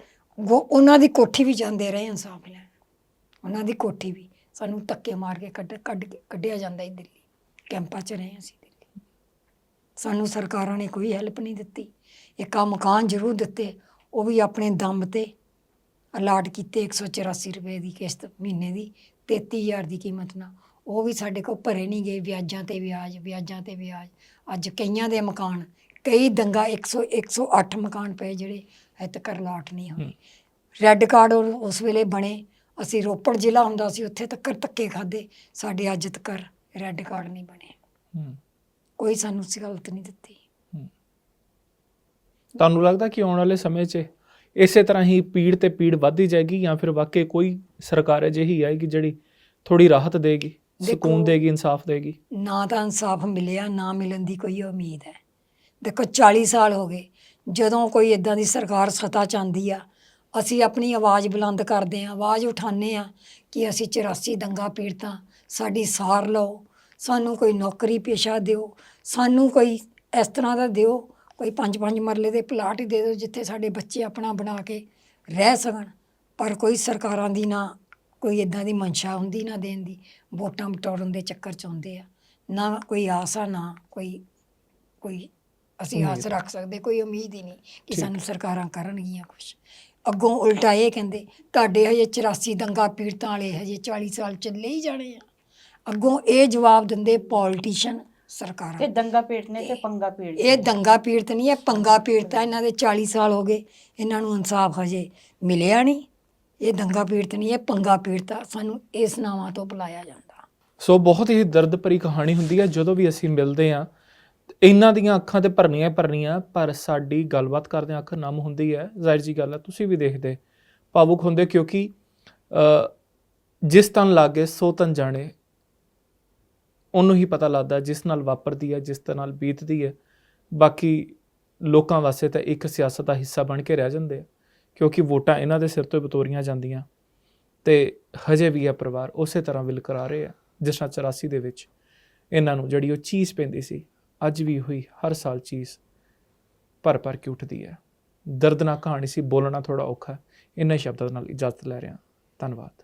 Speaker 2: ਉਹ- ਉਹਨਾਂ ਦੀ ਕੋਠੀ ਵੀ ਜਾਂਦੇ ਰਹੇ ਇਨਸਾਫ ਲੈਣ। ਉਹਨਾਂ ਦੀ ਕੋਠੀ ਵੀ ਸਾਨੂੰ ਧੱਕੇ ਮਾਰ ਕੇ ਕੱਢ ਕੱਢ ਕੇ ਕੱਢਿਆ ਜਾਂਦਾ ਸੀ ਦਿੱਲੀ। ਕੈਂਪਾਂ 'ਚ ਰਹੇ ਅਸੀਂ ਦਿੱਲੀ। ਸਾਨੂੰ ਸਰਕਾਰਾਂ ਨੇ ਕੋਈ ਹੈਲਪ ਨਹੀਂ ਦਿੱਤੀ। ਇੱਕ ਆ ਮਕਾਨ ਜ਼ਰੂਰ ਦਿੱਤੇ। ਉਹ ਵੀ ਆਪਣੇ ਦਮ ਤੇ ਅਲਾਟ ਕੀਤੇ 184 ਰੁਪਏ ਦੀ ਕਿਸ਼ਤ ਮਹੀਨੇ ਦੀ 33000 ਦੀ ਕੀਮਤ ਨਾਲ। ਉਹ ਵੀ ਸਾਡੇ ਕੋਲ ਭਰੇ ਨਹੀਂ ਗਏ, ਵਿਆਜਾਂ ਤੇ ਵਿਆਜ, ਵਿਆਜਾਂ ਤੇ ਵਿਆਜ। ਅੱਜ ਕਈਆਂ ਦੇ ਮਕਾਨ, ਕਈ ਦੰਗਾ 100 108 ਮਕਾਨ ਪਏ ਜਿਹੜੇ ਤੱਕ ਅਲਾਟ ਨਹੀਂ ਹੋਏ ਰੈੱਡ ਕਾਰਡ ਉਸ ਵੇਲੇ ਬਣੇ। ਅਸੀਂ ਰੋਪੜ ਜ਼ਿਲ੍ਹਾ ਹੁੰਦਾ ਸੀ ਉੱਥੇ ਤੱਕ ਧੱਕੇ ਖਾਦੇ ਸਾਡੇ ਅੱਜ ਤੱਕ ਰੈੱਡ ਕਾਰਡ ਨਹੀਂ ਬਣੇ। ਕੋਈ ਸਾਨੂੰ ਸਹੂਲਤ ਨਹੀਂ ਦਿੱਤੀ।
Speaker 1: ਤੁਹਾਨੂੰ ਲੱਗਦਾ ਕਿ ਆਉਣ ਵਾਲੇ ਸਮੇਂ 'ਚ ਇਸੇ ਤਰ੍ਹਾਂ ਹੀ ਪੀੜ ਤੇ ਪੀੜ ਵੱਧਦੀ ਜਾਏਗੀ ਜਾਂ ਫਿਰ ਵਾਕਈ ਕੋਈ ਸਰਕਾਰ ਅਜਿਹੀ ਆਏਗੀ ਜਿਹੜੀ ਥੋੜੀ ਰਾਹਤ ਦੇਗੀ ਸਕੂਨ ਦੇਗੀ ਇਨਸਾਫ ਦੇਗੀ?
Speaker 2: ਨਾ ਤਾਂ ਇਨਸਾਫ ਮਿਲਿਆ ਨਾ ਮਿਲਣ ਦੀ ਕੋਈ ਉਮੀਦ ਹੈ। ਦੇਖੋ 40 ਸਾਲ ਹੋ ਗਏ। ਜਦੋਂ ਕੋਈ ਇਦਾਂ ਦੀ ਸਰਕਾਰ ਸਤਾ ਚਾਹੁੰਦੀ ਆ, ਅਸੀਂ ਆਪਣੀ ਆਵਾਜ਼ ਬੁਲੰਦ ਕਰਦੇ ਹਾਂ, ਆਵਾਜ਼ ਉਠਾਉਂਦੇ ਆ ਕਿ ਅਸੀਂ 84 ਦੰਗਾ ਪੀੜਤਾਂ, ਸਾਡੀ ਸਾਰ ਲਓ, ਸਾਨੂੰ ਕੋਈ ਨੌਕਰੀ ਪੇਸ਼ਾ ਦਿਓ, ਸਾਨੂੰ ਕੋਈ ਇਸ ਤਰ੍ਹਾਂ ਦਾ ਦਿਓ, ਕੋਈ ਪੰਜ ਪੰਜ ਮਰਲੇ ਦੇ ਪਲਾਟ ਹੀ ਦੇ ਦਿਓ ਜਿੱਥੇ ਸਾਡੇ ਬੱਚੇ ਆਪਣਾ ਬਣਾ ਕੇ ਰਹਿ ਸਕਣ। ਪਰ ਕੋਈ ਸਰਕਾਰਾਂ ਦੀ ਨਾ, ਕੋਈ ਇਦਾਂ ਦੀ ਮਨਸ਼ਾ ਹੁੰਦੀ, ਨਾ ਦੇਣ ਦੀ, ਵੋਟਾਂ ਬਟੋਰਨ ਦੇ ਚੱਕਰ ਚ ਆਉਂਦੇ ਆ। ਨਾ ਕੋਈ ਆਸ ਆ ਨਾ ਕੋਈ ਕੋਈ ਅਸੀਂ ਆਸ ਰੱਖ ਸਕਦੇ ਕੋਈ ਉਮੀਦ ਹੀ ਨਹੀਂ ਕਿ। ਸਾਨੂੰ ਸਰਕਾਰਾਂ ਕਰਨਗੀਆਂ ਕੁਝ ਅੱਗੋਂ ਉਲਟਾ ਇਹ ਕਹਿੰਦੇ ਤੁਹਾਡੇ ਹਜੇ 84 ਦੰਗਾ ਪੀੜਤਾਂ ਵਾਲੇ ਹਜੇ 40 ਸਾਲ ਚੱਲੇ ਹੀ ਜਾਣੇ ਆ। ਅੱਗੋਂ ਇਹ ਜਵਾਬ ਦਿੰਦੇ ਪੋਲੀਟੀਸ਼ੀਅਨ ਸਰਕਾਰਾਂ।
Speaker 3: ਤੇ ਦੰਗਾ ਪੀੜ ਨੇ ਤੇ ਪੰਗਾ ਪੀੜ
Speaker 2: ਇਹ ਦੰਗਾ ਪੀੜਤ ਨਹੀਂ ਇਹ ਪੰਗਾ ਪੀੜਤ ਆ ਇਹਨਾਂ ਦੇ 40 ਸਾਲ ਹੋ ਗਏ ਇਹਨਾਂ ਨੂੰ ਇਨਸਾਫ ਹਜੇ ਮਿਲਿਆ ਨਹੀਂ। ਇਹ ਦੰਗਾ ਪੀੜਤ ਨਹੀਂ ਇਹ ਪੰਗਾ ਪੀੜਤ ਆ ਸਾਨੂੰ ਇਸ ਨਾਵਾਂ ਤੋਂ ਬੁਲਾਇਆ ਜਾਂਦਾ।
Speaker 1: ਸੋ ਬਹੁਤ ਹੀ ਦਰਦ ਭਰੀ ਕਹਾਣੀ ਹੁੰਦੀ ਹੈ ਜਦੋਂ ਵੀ ਅਸੀਂ ਮਿਲਦੇ ਹਾਂ ਇਹਨਾਂ ਦੀਆਂ ਅੱਖਾਂ ਤੇ ਭਰਨੀਆਂ ਹੀ ਭਰਨੀਆਂ, ਪਰ ਸਾਡੀ ਗੱਲਬਾਤ ਕਰਦੇ ਅੱਖ ਨਮ ਹੁੰਦੀ ਹੈ। ਜ਼ਾਹਿਰ ਜੀ ਗੱਲ ਹੈ, ਤੁਸੀਂ ਵੀ ਦੇਖਦੇ, ਭਾਵੁਕ ਹੁੰਦੇ ਕਿਉਂਕਿ ਜਿਸ ਤਨ ਲਾਗੇ ਸੋ ਤਨ ਜਾਣੇ, ਉਹਨੂੰ ਹੀ ਪਤਾ ਲੱਗਦਾ ਜਿਸ ਨਾਲ ਵਾਪਰਦੀ ਹੈ, ਜਿਸ ਦੇ ਨਾਲ ਬੀਤਦੀ ਹੈ। ਬਾਕੀ ਲੋਕਾਂ ਵਾਸਤੇ ਤਾਂ ਇੱਕ ਸਿਆਸਤ ਦਾ ਹਿੱਸਾ ਬਣ ਕੇ ਰਹਿ ਜਾਂਦੇ ਆ, ਕਿਉਂਕਿ ਵੋਟਾਂ ਇਹਨਾਂ ਦੇ ਸਿਰ ਤੋਂ ਬਤੋਰੀਆਂ ਜਾਂਦੀਆਂ। ਤੇ ਹਜੇ ਵੀ ਇਹ ਪਰਿਵਾਰ ਉਸੇ ਤਰ੍ਹਾਂ ਵਿਲਕਰਾ ਰਹੇ ਆ, ਜਿਸ ਤਰ੍ਹਾਂ 84 ਦੇ ਵਿੱਚ ਇਹਨਾਂ ਨੂੰ ਜਿਹੜੀ ਉਹ ਚੀਜ਼ ਪੈਂਦੀ ਸੀ। ਅੱਜ ਵੀ ਹੋਈ ਹਰ ਸਾਲ ਚੀਜ਼ ਭਰ ਭਰ ਕੇ ਉੱਠਦੀ ਹੈ। ਦਰਦਨਾਕ ਕਹਾਣੀ ਸੀ, ਬੋਲਣਾ ਥੋੜਾ ਔਖਾ ਹੈ। ਇਹਨਾਂ ਸ਼ਬਦਾਂ ਨਾਲ ਇਜਾਜ਼ਤ ਲੈ ਰਿਹਾ ਧੰਨਵਾਦ।